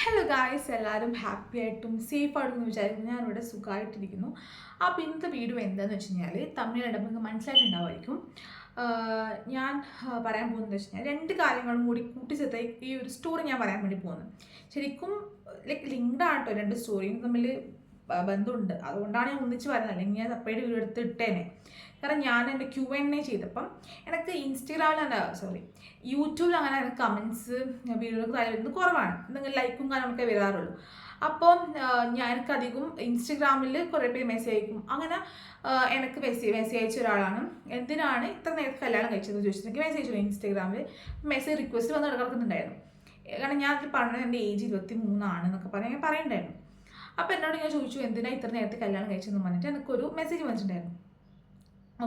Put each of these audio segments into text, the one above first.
Hello guys എല്ലാവരും happy ആയിട്ടും safe ആയിട്ടും വിചാരിക്കുന്നു. ഞാനിവിടെ സുഖമായിട്ടിരിക്കുന്നു അപ്പോൾ ഇന്നത്തെ വീഡിയോ എന്താണെന്ന് വെച്ച് കഴിഞ്ഞാൽ തമ്മിൽ നിങ്ങൾക്ക് മനസ്സിലായിട്ടുണ്ടാവുമായിരിക്കും. ഞാൻ പറയാൻ പോകുന്നത് വെച്ച് കഴിഞ്ഞാൽ രണ്ട് കാര്യങ്ങളും കൂടി കൂട്ടിച്ചേർത്ത ഈ ഒരു സ്റ്റോറി ഞാൻ പറയാൻ വേണ്ടി പോകുന്നത് ശരിക്കും ലൈക്ക് ലിങ്ക്ഡ് ആണ് കേട്ടോ രണ്ട് സ്റ്റോറിയും തമ്മിൽ ബന്ധമുണ്ട്. അതുകൊണ്ടാണ് ഞാൻ ഒന്നിച്ച് പറയുന്നത് അല്ലെങ്കിൽ ഞാൻ സെപ്പറേറ്റ് വീഡിയോ എടുത്ത് ഇട്ടേനെ. കാരണം ഞാൻ എന്റെ ക്യു എൻ എ ചെയ്തപ്പം എനിക്ക് ഇൻസ്റ്റഗ്രാമിൽ സോറി യൂട്യൂബിൽ അങ്ങനെ എനിക്ക് കമൻസ് വീഡിയോക്ക് കാര്യം വരുന്നത് കുറവാണ്. എന്തെങ്കിലും ലൈക്കും കാര്യങ്ങളൊക്കെ വരാറുള്ളൂ. അപ്പോൾ ഞാൻ എനിക്കധികം ഇൻസ്റ്റഗ്രാമിൽ കുറേ പേര് മെസ്സേജ് അയക്കും. അങ്ങനെ എനിക്ക് മെസ്സേജ് മെസ്സേജ് അയച്ച ഒരാളാണ്. എന്തിനാണ് ഇത്ര നേരത്തെ കല്യാണം കഴിച്ചതെന്ന് ചോദിച്ചിട്ടുണ്ടെങ്കിൽ മെസ്സേജ് അയച്ചു ഇൻസ്റ്റഗ്രാമിൽ മെസ്സേജ് റിക്വസ്റ്റ് വന്ന് കിടക്കുന്നുണ്ടായിരുന്നു കാരണം ഞാൻ അതിൽ പറഞ്ഞത് എന്റെ ഏജ് ഇരുപത്തി മൂന്നാണ് എന്നൊക്കെ പറഞ്ഞ് ഞാൻ പറയണ്ടായിരുന്നു. അപ്പോൾ എന്നോട് ഞാൻ ചോദിച്ചു എന്തിനാണ് ഇത്ര നേരത്തെ കല്യാണം കഴിച്ചതെന്ന് പറഞ്ഞിട്ട് എനിക്കൊരു മെസ്സേജ് വന്നിട്ടുണ്ടായിരുന്നു.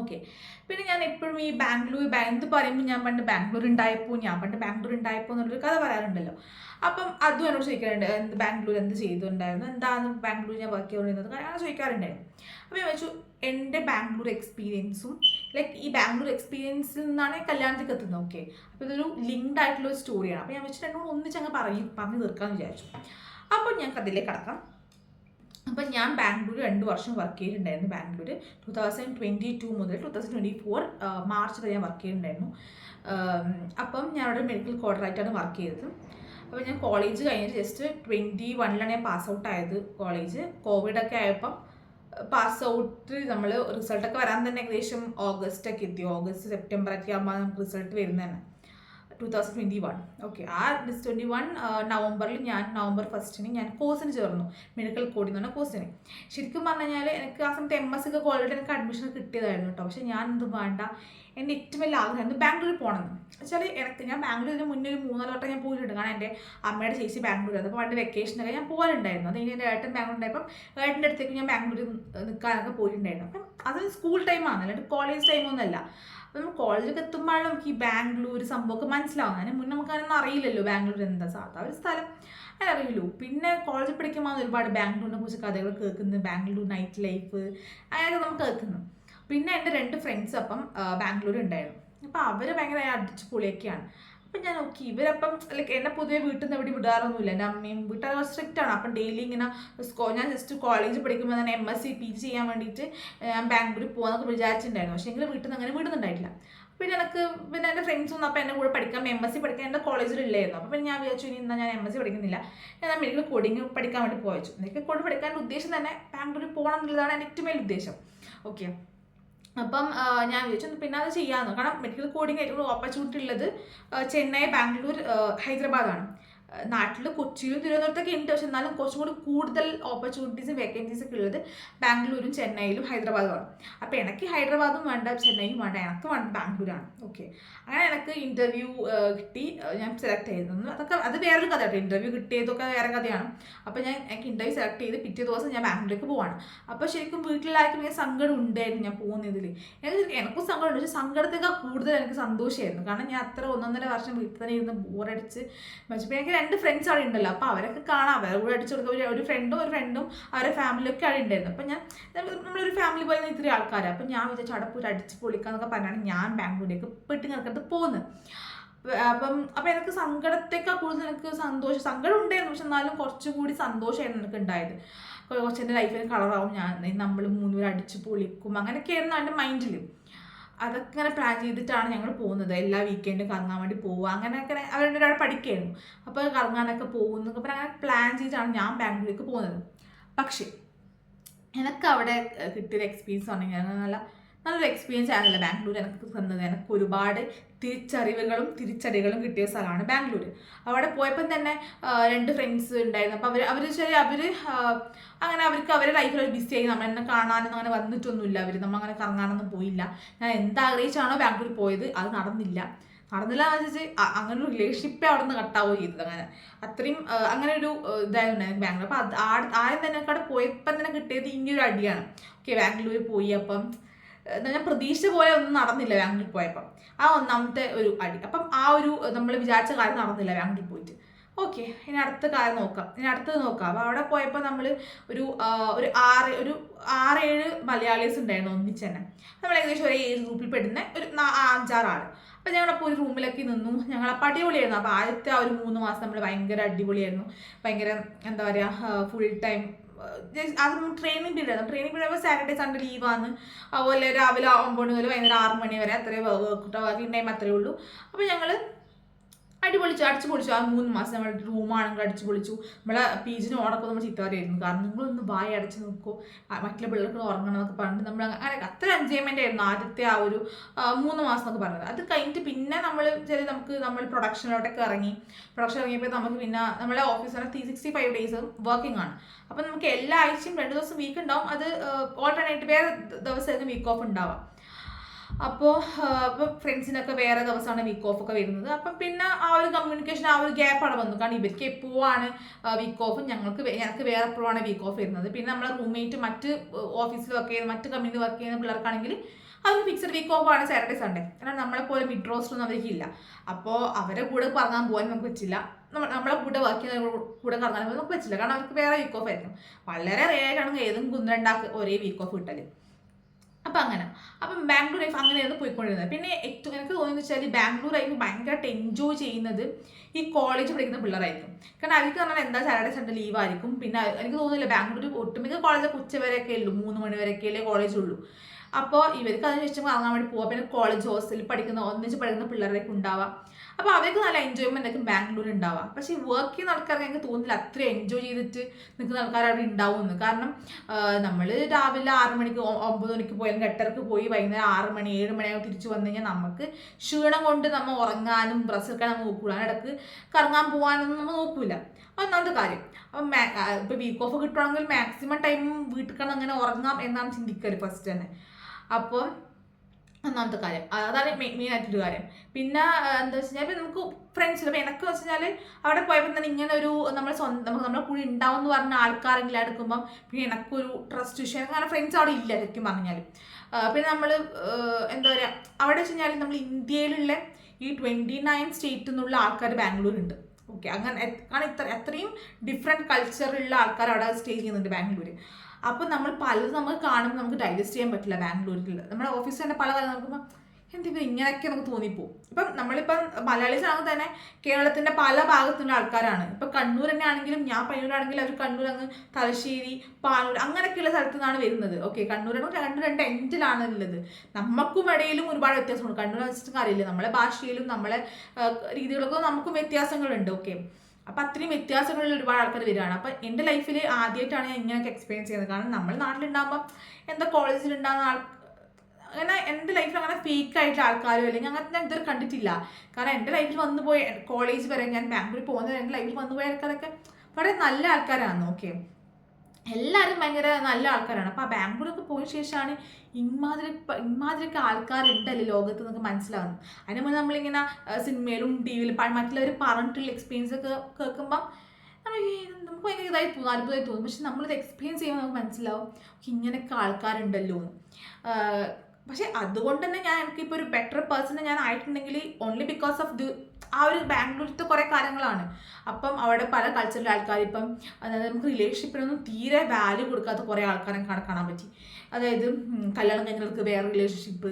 ഓക്കെ പിന്നെ ഞാൻ എപ്പോഴും ഈ ബാംഗ്ലൂർ എന്ത് പറയുമ്പോൾ ഞാൻ പണ്ട് ബാംഗ്ലൂർ ഉണ്ടായപ്പോൾ ഞാൻ പണ്ട് ബാംഗ്ലൂർ ഉണ്ടായപ്പോൾ എന്നുള്ളൊരു കഥ പറയാറുണ്ടല്ലോ. അപ്പം അതും എന്നോട് ചോദിക്കാറുണ്ട് എന്ത് ബാംഗ്ലൂർ എന്ത് ചെയ്തിട്ടുണ്ടായിരുന്നു എന്താണ് ബാംഗ്ലൂർ ഞാൻ വർക്ക് കാരണം അങ്ങനെ ചോദിക്കാറുണ്ടായിരുന്നു. അപ്പോൾ ഞാൻ വെച്ചു എന്റെ ബാംഗ്ലൂർ എക്സ്പീരിയൻസും ലൈക്ക് ഈ ബാംഗ്ലൂർ എക്സ്പീരിയൻസിൽ നിന്നാണ് കല്യാണത്തിൽ എത്തുന്നത്. ഓക്കെ അപ്പോൾ ഇതൊരു ലിങ്ക്ഡ് ആയിട്ടുള്ള ഒരു സ്റ്റോറിയാണ് അപ്പോൾ ഞാൻ വെച്ചിട്ട് എന്നോട് ഒന്നിച്ച് അങ്ങ് പറയും പറഞ്ഞു തീർക്കാമെന്ന് വിചാരിച്ചു. അപ്പോൾ ഞാൻ കഥയിലേക്ക് കടക്കാം. അപ്പം ഞാൻ ബാംഗ്ലൂർ രണ്ട് വർഷം വർക്ക് ചെയ്തിട്ടുണ്ടായിരുന്നു Bangalore two thousand twenty two മുതൽ two thousand twenty four March വരെ ഞാൻ വർക്ക് ചെയ്തിട്ടുണ്ടായിരുന്നു. അപ്പം ഞാൻ അവിടെ മെഡിക്കൽ കോർഡറായിട്ടാണ് വർക്ക് ചെയ്തത്. അപ്പോൾ ഞാൻ കോളേജ് കഴിഞ്ഞിട്ട് ജസ്റ്റ് ട്വന്റി വണ്ണിലാണ് ഞാൻ പാസ് ഔട്ട് ആയത് കോളേജ് കോവിഡൊക്കെ ആയപ്പം പാസ് ഔട്ട് നമ്മൾ റിസൾട്ടൊക്കെ വരാൻ തന്നെ ഏകദേശം ഓഗസ്റ്റ് ഒക്കെ എത്തി. ഓഗസ്റ്റ് സെപ്റ്റംബർ ഒക്കെ ആകുമ്പോൾ നമുക്ക് result വരുന്നതന്നെ two thousand twenty one okay ആ ട്വന്റി വൺ നവംബറിൽ ഞാൻ നവംബർ ഫസ്റ്റിന് ഞാൻ കോഴ്സിന് ചേർന്നു. മെഡിക്കൽ കോഡിൽ പറഞ്ഞ കോഴ്സിന് ശരിക്കും പറഞ്ഞു കഴിഞ്ഞാൽ എനിക്ക് ആ സമയത്ത് എം എസ് ഒക്കെ കോളേജിൽ എനിക്ക് അഡ്മിഷൻ കിട്ടിയതായിരുന്നു കേട്ടോ പക്ഷേ ഞാൻ എന്ത് വേണ്ട എന്റെ ഏറ്റവും വലിയ ആഗ്രഹമായിരുന്നു ബാംഗ്ലൂരിൽ പോകണമെന്ന്. വെച്ചാൽ എനിക്ക് ഞാൻ ബാംഗ്ലൂരിന് മുന്നേ ഒരു മൂന്നാൽ വട്ടം ഞാൻ പോയിട്ടുണ്ട്. കാരണം എന്റെ അമ്മയുടെ ചേച്ചി ബാംഗ്ലൂർ അപ്പോൾ പണ്ട് വെക്കേഷനൊക്കെ ഞാൻ പോകാനുണ്ടായിരുന്നു അത് കഴിഞ്ഞാൽ ഏട്ടൻ ബാംഗ്ലൂർ ഉണ്ടായപ്പം ഏട്ടന്റെ അടുത്തേക്ക് ഞാൻ ബാംഗ്ലൂർ നിൽക്കാനൊക്കെ പോയിട്ടുണ്ടായിരുന്നു. അപ്പം അത് സ്കൂൾ ടൈമാണ് അല്ലാണ്ട് കോളേജ് ടൈമൊന്നുമല്ല അപ്പം നമ്മൾ കോളേജിലൊക്കെ എത്തുമ്പോഴാണ് നമുക്ക് ഈ ബാംഗ്ലൂർ സംഭവമൊക്കെ മനസ്സിലാവുന്നത്. അതിന് മുന്നേ നമുക്ക് അതിനൊന്നും അറിയില്ലല്ലോ ബാംഗ്ലൂർ എന്താ സാധാ ഒരു സ്ഥലം. അറിയുള്ളൂ പിന്നെ കോളേജിൽ പഠിക്കുമ്പോൾ ഒരുപാട് ബാംഗ്ലൂരിനെ കുറിച്ച് കഥകൾ കേൾക്കുന്നത് ബാംഗ്ലൂർ നൈറ്റ് ലൈഫ് അങ്ങനെയൊക്കെ നമുക്ക് കേൾക്കുന്നു. പിന്നെ എന്റെ രണ്ട് ഫ്രണ്ട്സ് അപ്പം ബാംഗ്ലൂർ ഉണ്ടായിരുന്നു അപ്പോൾ അവർ ഭയങ്കര അടിച്ച് പൊളിയൊക്കെയാണ്. അപ്പം ഞാൻ നോക്കി ഇവരപ്പം ലൈക്ക് എന്നെ പൊതുവെ വീട്ടിൽ നിന്ന് എവിടെ വിടാറൊന്നുമില്ല. എന്റെ അമ്മയും വീട്ടുകാർ സ്ട്രിക്റ്റ് ആണ്. അപ്പം ഡെയിലി ഇങ്ങനെ സ്കോ ഞാൻ ജസ്റ്റ് കോളേജ് പഠിക്കുമ്പോൾ തന്നെ M S C P G ചെയ്യാൻ വേണ്ടിയിട്ട് ഞാൻ ബാംഗ്ലൂർ പോകാന്നൊക്കെ വിചാരിച്ചിട്ടുണ്ടായിരുന്നു. പക്ഷേ എങ്കിലും വീട്ടിൽ നിന്ന് അങ്ങനെ വിടുന്നുണ്ടായിട്ടില്ല. പിന്നെ എനിക്ക് പിന്നെ എന്റെ ഫ്രണ്ട്സ് ഒന്നും അപ്പോൾ എന്റെ കൂടെ പഠിക്കാൻ എം എസ് സി പഠിക്കാൻ എന്റെ കോളേജിലില്ലായിരുന്നു അപ്പോൾ പിന്നെ ഞാൻ വിചാരിച്ചു ഇനി എന്നാൽ ഞാൻ എം എസ് സി പഠിക്കുന്നില്ല. ഞാൻ മെഡിക്കൽ കോഡിങ് പഠിക്കാൻ വേണ്ടി പോയച്ചു. മെഡിക്കൽ കോഡ് പഠിക്കാൻ ഉദ്ദേശം തന്നെ ബാംഗ്ലൂരിൽ പോകണം എന്നുള്ളതാണ് എന്റെ ഏറ്റവും വലിയ ഉദ്ദേശം. ഓക്കെ അപ്പം ഞാൻ വിചാരിച്ചു പിന്നെ അത് ചെയ്യാമെന്ന് കാരണം മെഡിക്കൽ കോഡിങ് ഏറ്റവും ഓപ്പർച്യൂണിറ്റി ഉള്ളത് ചെന്നൈ ബാംഗ്ലൂർ ഹൈദരാബാദാണ്. നാട്ടിൽ കൊച്ചിയിലും തിരുവനന്തപുരത്തൊക്കെ ഉണ്ട്. പക്ഷെ എന്നാലും കുറച്ചും കൂടി കൂടുതൽ ഓപ്പർച്യൂണിറ്റീസും വേക്കൻസീസ് ഒക്കെ ഉള്ളത് ബാംഗ്ലൂരും ചെന്നൈയിലും ഹൈദരാബാദുമാണ്. അപ്പോൾ എനിക്ക് ഹൈദരാബാദും വേണ്ട ചെന്നൈയും വേണ്ട. എനിക്ക് വേണ്ട ബാംഗ്ലൂരാണ്. ഓക്കെ. അങ്ങനെ എനിക്ക് ഇന്റർവ്യൂ കിട്ടി. ഞാൻ സെലക്ട് ചെയ്തിരുന്നു. അതൊക്കെ അത് വേറൊരു കഥ കേട്ടോ ഇന്റർവ്യൂ കിട്ടിയതൊക്കെ വേറെ കഥയാണ്. അപ്പോൾ ഞാൻ എനിക്ക് ഇന്റർവ്യൂ സെലക്ട് ചെയ്ത് പിറ്റേ ദിവസം ഞാൻ ബാംഗ്ലൂരിലേക്ക് പോവാണ്. അപ്പോൾ ശരിക്കും വീട്ടിലായിരിക്കും എനിക്ക് സങ്കടം ഉണ്ടായിരുന്നു ഞാൻ പോകുന്നതിൽ എനിക്ക് എനിക്കും സങ്കടമുണ്ട് പക്ഷേ സങ്കടത്തേക്കാൾ കൂടുതൽ എനിക്ക് സന്തോഷമായിരുന്നു കാരണം ഞാൻ അത്ര ഒന്നൊന്നര വർഷം വീട്ടിൽ തന്നെ ഇരുന്ന് ബോറടിച്ച് എനിക്ക് രണ്ട് ഫ്രണ്ട്സ് അവിടെ ഉണ്ടല്ലോ. അപ്പോൾ അവരൊക്കെ കാണാം. അവരുടെ കൂടെ അടിച്ചു കൊടുക്കുക ഒരു- ഫ്രണ്ടും ഒരു ഫ്രണ്ടും അവരുടെ ഫാമിലിയൊക്കെ അവിടെ ഉണ്ടായിരുന്നു. അപ്പോൾ ഞാൻ നമ്മളൊരു ഫാമിലി പോലെ ഇത്രയും ആൾക്കാരാണ് അപ്പോൾ ഞാൻ വിചാരിച്ചു അവിടെ പോയി അടിച്ച് പൊളിക്കാന്നൊക്കെ പറഞ്ഞാണ് ഞാൻ ബാംഗ്ലൂരിലേക്ക് പെട്ടി നിൽക്കുന്നത് പോകുന്നത് അപ്പം അപ്പം എനിക്ക് സങ്കടത്തേക്കാൾ കൂടുതൽ എനിക്ക് സന്തോഷം. സങ്കടം ഉണ്ടായിരുന്നു. പക്ഷെ എന്നാലും കുറച്ചുകൂടി സന്തോഷമായിരുന്നു എനിക്ക് ഉണ്ടായത്. കുറച്ച് എന്റെ ലൈഫിൽ കളറാവും ഞാൻ നമ്മൾ മൂന്നുപേരും അടിച്ച് പൊളിക്കും. അങ്ങനെയൊക്കെയായിരുന്നു എന്റെ മൈൻഡിൽ അതൊക്കെ ഇങ്ങനെ പ്ലാൻ ചെയ്തിട്ടാണ് ഞങ്ങൾ പോകുന്നത്. എല്ലാ വീക്കെൻഡും കറങ്ങാൻ വേണ്ടി പോവുക. അങ്ങനെയൊക്കെ അവരുടെ ഒരാൾ പഠിക്കുകയായിരുന്നു അപ്പോൾ കറങ്ങാനൊക്കെ പോകുന്നു അപ്പം അങ്ങനെ പ്ലാൻ ചെയ്തിട്ടാണ് ഞാൻ ബാംഗ്ലൂരിലേക്ക് പോകുന്നത്. പക്ഷേ എനിക്ക് അവിടെ കിട്ടിയൊരു എക്സ്പീരിയൻസ് പറഞ്ഞാൽ നല്ല നല്ലൊരു എക്സ്പീരിയൻസ് ആണല്ലോ ബാംഗ്ലൂർ എനിക്ക് തന്നത്. എനിക്ക് ഒരുപാട് തിരിച്ചറിവുകളും തിരിച്ചടികളും കിട്ടിയ സ്ഥലമാണ് ബാംഗ്ലൂർ അവിടെ പോയപ്പം തന്നെ രണ്ട് ഫ്രണ്ട്സ് ഉണ്ടായിരുന്നു. അപ്പോൾ അവർ അവർ ശരി അവർ അങ്ങനെ അവർക്ക് അവരുടെ ലൈഫിൽ ഒരു ബിസി ആയി. നമ്മളെന്നെ കാണാനൊന്നും അങ്ങനെ വന്നിട്ടൊന്നുമില്ല. അവർ നമ്മൾ അങ്ങനെ കറങ്ങാനൊന്നും പോയില്ല. ഞാൻ എന്താഗ്രഹിച്ചാണോ ബാംഗ്ലൂർ പോയത് അത് നടന്നില്ല. നടന്നില്ല എന്ന് വെച്ചാൽ അങ്ങനെ ഒരു റിലേഷൻഷിപ്പേ അവിടെ നിന്ന് കട്ടാവുകയോ ചെയ്തത് അങ്ങനെ. അത്രയും അങ്ങനെ ഒരു ഇതായിരുന്നു ബാംഗ്ലൂർ അപ്പോൾ അത് ആദ്യം തന്നെ അവിടെ പോയപ്പം തന്നെ കിട്ടിയത് ഈ അടിയാണ്. ഓക്കെ ബാംഗ്ലൂർ പോയി. അപ്പം ഞാൻ പ്രതീക്ഷ പോലെ ഒന്നും നടന്നില്ല ബാംഗ്ലൂർ പോയപ്പം. ആ ഒന്നാമത്തെ ഒരു അടി. അപ്പം ആ ഒരു നമ്മൾ വിചാരിച്ച കാര്യം നടന്നില്ല ബാംഗ്ലൂർ പോയിട്ട്. ഓക്കെ ഇനി അടുത്ത കാര്യം നോക്കാം. ഇനി അടുത്തത് നോക്കാം. അപ്പോൾ അവിടെ പോയപ്പോൾ നമ്മൾ ഒരു ഒരു ആറ് ഒരു ആറേഴ് മലയാളീസ് ഉണ്ടായിരുന്നു ഒന്നിച്ച് തന്നെ. നമ്മൾ ഏകദേശം ഒരു ഏഴ് ഗ്രൂപ്പിൽ പെടുന്ന ഒരു അഞ്ചാറാണ് അപ്പോൾ ഞങ്ങളപ്പോൾ ഒരു റൂമിലൊക്കെ നിന്നു. ഞങ്ങളപ്പോൾ അടിപൊളിയായിരുന്നു. അപ്പോൾ ആദ്യത്തെ ആ ഒരു മൂന്ന് മാസം നമ്മൾ ഭയങ്കര അടിപൊളിയായിരുന്നു. ഭയങ്കര എന്താ പറയുക ഫുൾ ടൈം അത് ട്രെയിനിങ് പീരീഡ് ആയിരുന്നു ട്രെയിനിങ് പീരീഡ് സാറ്റർഡേ സൺഡേ ലീവാണ് അതുപോലെ രാവിലെ ഒമ്പത് മണി മുതൽ വൈകുന്നേരം ആറ് മണി വരെ അത്രേ വർക്ക് ടൈം അത്രേ ഉള്ളൂ. അപ്പോൾ ഞങ്ങൾ അടിപൊളിച്ചു അടിച്ചു പൊളിച്ചു. ആ മൂന്ന് മാസം നമ്മൾ റൂമാണെങ്കിൽ അടിച്ചു പൊളിച്ചു. നമ്മളെ പി ജിന് ഓണൊക്കെ നമ്മൾ ചിത്തവരായിരുന്നു കാരണം നിങ്ങളൊന്ന് വായ അടച്ച് നോക്കൂ. മറ്റുള്ള പിള്ളേർക്ക് ഉറങ്ങണം എന്നൊക്കെ പറഞ്ഞിട്ട് നമ്മൾ അങ്ങനെ അത്ര എൻജോയ്മെന്റ് ആയിരുന്നു ആദ്യത്തെ ആ ഒരു മൂന്ന് മാസം എന്നൊക്കെ പറഞ്ഞത്. അത് കഴിഞ്ഞിട്ട് പിന്നെ നമ്മൾ ചില നമുക്ക് നമ്മൾ പ്രൊഡക്ഷനിലോട്ടൊക്കെ ഇറങ്ങി. പ്രൊഡക്ഷൻ ഇറങ്ങിയപ്പോൾ നമുക്ക് പിന്നെ നമ്മളെ ഓഫീസിലെ three sixty five days working ആണ്. അപ്പം നമുക്ക് എല്ലാ ആഴ്ചയും രണ്ട് ദിവസം വീക്ക് ഉണ്ടാവും. അത് ഓൾട്ടർനേറ്റ് വേറെ ദിവസമായിരുന്നു വീക്ക് ഓഫ് ഉണ്ടാവാം അപ്പോൾ അപ്പോൾ ഫ്രണ്ട്സിനൊക്കെ വേറെ ദിവസമാണ് വീക്ക് ഓഫ് ഒക്കെ വരുന്നത്. അപ്പം പിന്നെ ആ ഒരു കമ്മ്യൂണിക്കേഷൻ ആ ഒരു ഗ്യാപ്പ് അവിടെ വന്നു. കാരണം ഇവർക്ക് എപ്പോഴാണ് വീക്ക് ഓഫ് ഞങ്ങൾക്ക് ഞങ്ങൾക്ക് വേറെ എപ്പോഴാണ് വീക്ക് ഓഫ് വരുന്നത്? പിന്നെ നമ്മളെ റൂംമേറ്റ് മറ്റ് ഓഫീസിൽ വർക്ക് ചെയ്യുന്ന മറ്റ് കമ്പനിയിൽ വർക്ക് ചെയ്യുന്ന പിള്ളേർക്കാണെങ്കിൽ അത് ഫിക്സഡ് വീക്ക് ഓഫ് ആണ് സാറ്റർഡേ സൺഡേ കാരണം നമ്മളെ പോലെ മിഡ് റോസ്റ്റ് ഒന്നും അവർക്കില്ല അപ്പോൾ അവരെ കൂടെ പറഞ്ഞാൽ പോകാൻ നമുക്ക് പറ്റില്ല. നമ്മളെ കൂടെ വർക്ക് ചെയ്യുന്ന കൂടെ കറങ്ങാൻ നമുക്ക് പറ്റില്ല. കാരണം അവർക്ക് വേറെ വീക്ക് ഓഫ് ആയിരിക്കും. വളരെ റേർ ആണ് ഏതും കുന്നരണ്ടാക്ക് ഒരേ വീക്ക് ഓഫ് കിട്ടൽ. അപ്പം അങ്ങനെ. അപ്പം ബാംഗ്ലൂർ ലൈഫ് അങ്ങനെയായിരുന്നു പോയിക്കൊണ്ടിരുന്നത്. പിന്നെ ഏറ്റവും എനിക്ക് തോന്നിയെന്ന് വെച്ചാൽ ബാംഗ്ലൂർ ലൈഫ് ഭയങ്കരമായിട്ട് എൻജോയ് ചെയ്യുന്നത് ഈ കോളേജ് പഠിക്കുന്ന പിള്ളേരായിരിക്കും. കാരണം അവർക്ക് പറഞ്ഞാൽ എന്താ സാറ്റർഡേ സൺഡേ ലീവായിരിക്കും പിന്നെ എനിക്ക് തോന്നുന്നില്ല ബാംഗ്ലൂർ ഒട്ടുമിക്ക കോളേജ് ഉച്ച വരെയൊക്കെ ഉള്ളൂ. മൂന്ന് മണി വരെയൊക്കെ അല്ലേ കോളേജ് ഉള്ളൂ. അപ്പോൾ ഇവർക്ക് അതിന് ശേഷം ഇറങ്ങാൻ വേണ്ടി പോവാം. പിന്നെ കോളേജ് ഹോസ്റ്റലിൽ പഠിക്കുന്ന ഒന്നിച്ച് പഠിക്കുന്ന പിള്ളേരൊക്കെ ഉണ്ടാവാം. അപ്പോൾ അവർക്ക് നല്ല എൻജോയ്മെന്റ് ഒക്കെ ബാംഗ്ലൂർ ഉണ്ടാവാം. പക്ഷേ വർക്ക് ചെയ്യുന്ന ആൾക്കാർക്ക് എനിക്ക് തോന്നുന്നില്ല അത്ര എൻജോയ് ചെയ്തിട്ട് നിൽക്കുന്ന ആൾക്കാർ അവിടെ ഉണ്ടാവുമെന്ന്. കാരണം നമ്മൾ രാവിലെ ആറ് മണിക്ക് ഒമ്പത് മണിക്ക് പോയാലും എട്ടരക്ക് പോയി വൈകുന്നേരം ആറ് മണി ഏഴ് മണിയാകും തിരിച്ചു വന്നു കഴിഞ്ഞാൽ നമുക്ക് ക്ഷീണം കൊണ്ട് നമ്മൾ ഉറങ്ങാനും ബ്രസ് എടുക്കാൻ നമ്മൾ നോക്കൂല. ഇടയ്ക്ക് കറങ്ങാൻ പോകാനൊന്നും നമ്മൾ നോക്കൂല. ഒന്നാമത്തെ കാര്യം അപ്പം ഇപ്പോൾ വീക്ക് ഓഫ് കിട്ടുവാണെങ്കിൽ മാക്സിമം ടൈം വീട്ടിൽ കിടന്ന് അങ്ങനെ ഉറങ്ങാം എന്നാണ് ചിന്തിക്കൽ ഫസ്റ്റ് തന്നെ. അപ്പോൾ ഒന്നാമത്തെ കാര്യം അതാണ് മെയിൻ ആയിട്ടൊരു കാര്യം. പിന്നെ എന്താ വെച്ച് കഴിഞ്ഞാൽ നമുക്ക് ഫ്രണ്ട്സ് ഇപ്പം എനക്ക് വെച്ച് കഴിഞ്ഞാൽ അവിടെ പോയപ്പോൾ തന്നെ ഇങ്ങനെ ഒരു നമ്മൾ സ്വന്തം നമുക്ക് നമ്മുടെ കൂടെ ഉണ്ടാവും എന്ന് പറഞ്ഞ ആൾക്കാരെങ്കിലും എടുക്കുമ്പം പിന്നെ എനക്കൊരു ട്രസ്റ്റ് ഇഷ്യൂ കാരണം ഫ്രണ്ട്സ് അവിടെ ഇല്ല ശരിക്കും പറഞ്ഞാൽ പിന്നെ നമ്മൾ എന്താ പറയുക അവിടെ വെച്ച് കഴിഞ്ഞാൽ നമ്മൾ ഇന്ത്യയിലുള്ള ഈ ട്വന്റി നയൻ സ്റ്റേറ്റിൽ നിന്നുള്ള ആൾക്കാർ ബാംഗ്ലൂരുണ്ട്. ഓക്കെ അങ്ങനെ കാരണം ഇത്ര അത്രയും ഡിഫറെന്റ് കൾച്ചറുള്ള ആൾക്കാർ അവിടെ സ്റ്റേ ചെയ്യുന്നുണ്ട് ബാംഗ്ലൂർ അപ്പോൾ നമ്മൾ പലതും നമുക്ക് കാണുമ്പോൾ നമുക്ക് ഡൈജസ്റ്റ് ചെയ്യാൻ പറ്റില്ല ബാംഗ്ലൂരിൽ നമ്മുടെ ഓഫീസിൽ തന്നെ പല കാര്യം നോക്കുമ്പോൾ എന്തിപ്പോൾ ഇങ്ങനെയൊക്കെ നമുക്ക് തോന്നിപ്പോവും? ഇപ്പം നമ്മളിപ്പം മലയാളീസാണെങ്കിൽ തന്നെ കേരളത്തിന്റെ പല ഭാഗത്തുള്ള ആൾക്കാരാണ്. ഇപ്പം കണ്ണൂർ തന്നെ ആണെങ്കിലും ഞാൻ പയ്യൂരാണെങ്കിലും അവർ കണ്ണൂർ അങ്ങ് തലശ്ശേരി പാനൂർ അങ്ങനെയൊക്കെയുള്ള സ്ഥലത്തു നിന്നാണ് വരുന്നത്. ഓക്കെ കണ്ണൂരാണെങ്കിൽ രണ്ട് രണ്ട് എൻഡിലാണ് ഉള്ളത് നമുക്കും ഇടയിലും ഒരുപാട് വ്യത്യാസമുണ്ട്. കണ്ണൂർ വെച്ചിട്ട് കാര്യമില്ല. നമ്മളെ ഭാഷയിലും നമ്മളെ രീതികളൊക്കെ നമുക്കും വ്യത്യാസങ്ങളുണ്ട്. ഓക്കെ അപ്പം അത്രയും വ്യത്യാസങ്ങളിൽ ഒരുപാട് ആൾക്കാർ വരികയാണ്. അപ്പം എന്റെ ലൈഫിൽ ആദ്യമായിട്ടാണ് ഞാൻ ഇങ്ങനെയൊക്കെ എക്സ്പീരിയൻസ് ചെയ്യുന്നത്. കാരണം നമ്മൾ നാട്ടിലുണ്ടാകുമ്പം എന്താ കോളേജിൽ ഉണ്ടാകുന്ന ആൾ അങ്ങനെ എന്റെ ലൈഫിൽ അങ്ങനെ ഫേക്ക് ആയിട്ടുള്ള ആൾക്കാരോ അല്ലെങ്കിൽ അങ്ങനെ ഞാൻ ഇതുവരെ കണ്ടിട്ടില്ല. കാരണം എന്റെ ലൈഫിൽ വന്നു പോയ കോളേജ് വരെ ഞാൻ ബാംഗ്ലൂരിൽ പോകുന്നത് എന്റെ ലൈഫിൽ വന്നു പോയ ആൾക്കാരൊക്കെ വളരെ നല്ല ആൾക്കാരാണ്. ഓക്കെ എല്ലാവരും ഭയങ്കര നല്ല ആൾക്കാരാണ്. അപ്പോൾ ആ ബാംഗ്ലൂരൊക്കെ പോയ ശേഷമാണ് ഇമാതിരി ഇമാതിരിയൊക്കെ ആൾക്കാരുണ്ടല്ലോ ലോകത്ത് നമുക്ക് മനസ്സിലാവുന്നത്. അതിന് മുന്നേ നമ്മളിങ്ങനെ സിനിമയിലും ടി വിയിലും മറ്റുള്ളവർ പറഞ്ഞിട്ടുള്ള എക്സ്പീരിയൻസ് ഒക്കെ കേൾക്കുമ്പം നമുക്ക് നമുക്ക് ഭയങ്കര ഇതായി തോന്നും അത്ഭുതമായി തോന്നും. പക്ഷെ നമ്മളിത് എക്സ്പീരിയൻസ് ചെയ്യുമ്പോൾ നമുക്ക് മനസ്സിലാവും "ഓക്കേ, ഇങ്ങനെയൊക്കെ ആൾക്കാരുണ്ടല്ലോ പക്ഷെ അതുകൊണ്ട് തന്നെ ഞാൻ എനിക്കിപ്പോൾ ഒരു ബെറ്റർ പേഴ്സൺ ഞാൻ ആയിട്ടുണ്ടെങ്കിൽ ഓൺലി ബിക്കോസ് ഓഫ് ദി ആ ഒരു ബാംഗ്ലൂരിലത്തെ കുറേ കാര്യങ്ങളാണ്. അപ്പം അവിടെ പല കൾച്ചറിലെ ആൾക്കാർ ഇപ്പം അതായത് നമുക്ക് റിലേഷൻഷിപ്പിനൊന്നും തീരെ വാല്യൂ കൊടുക്കാത്ത കുറേ ആൾക്കാരെ കാണാൻ പറ്റി. അതായത് കല്യാണം കഴിഞ്ഞവർക്ക് വേറെ റിലേഷൻഷിപ്പ്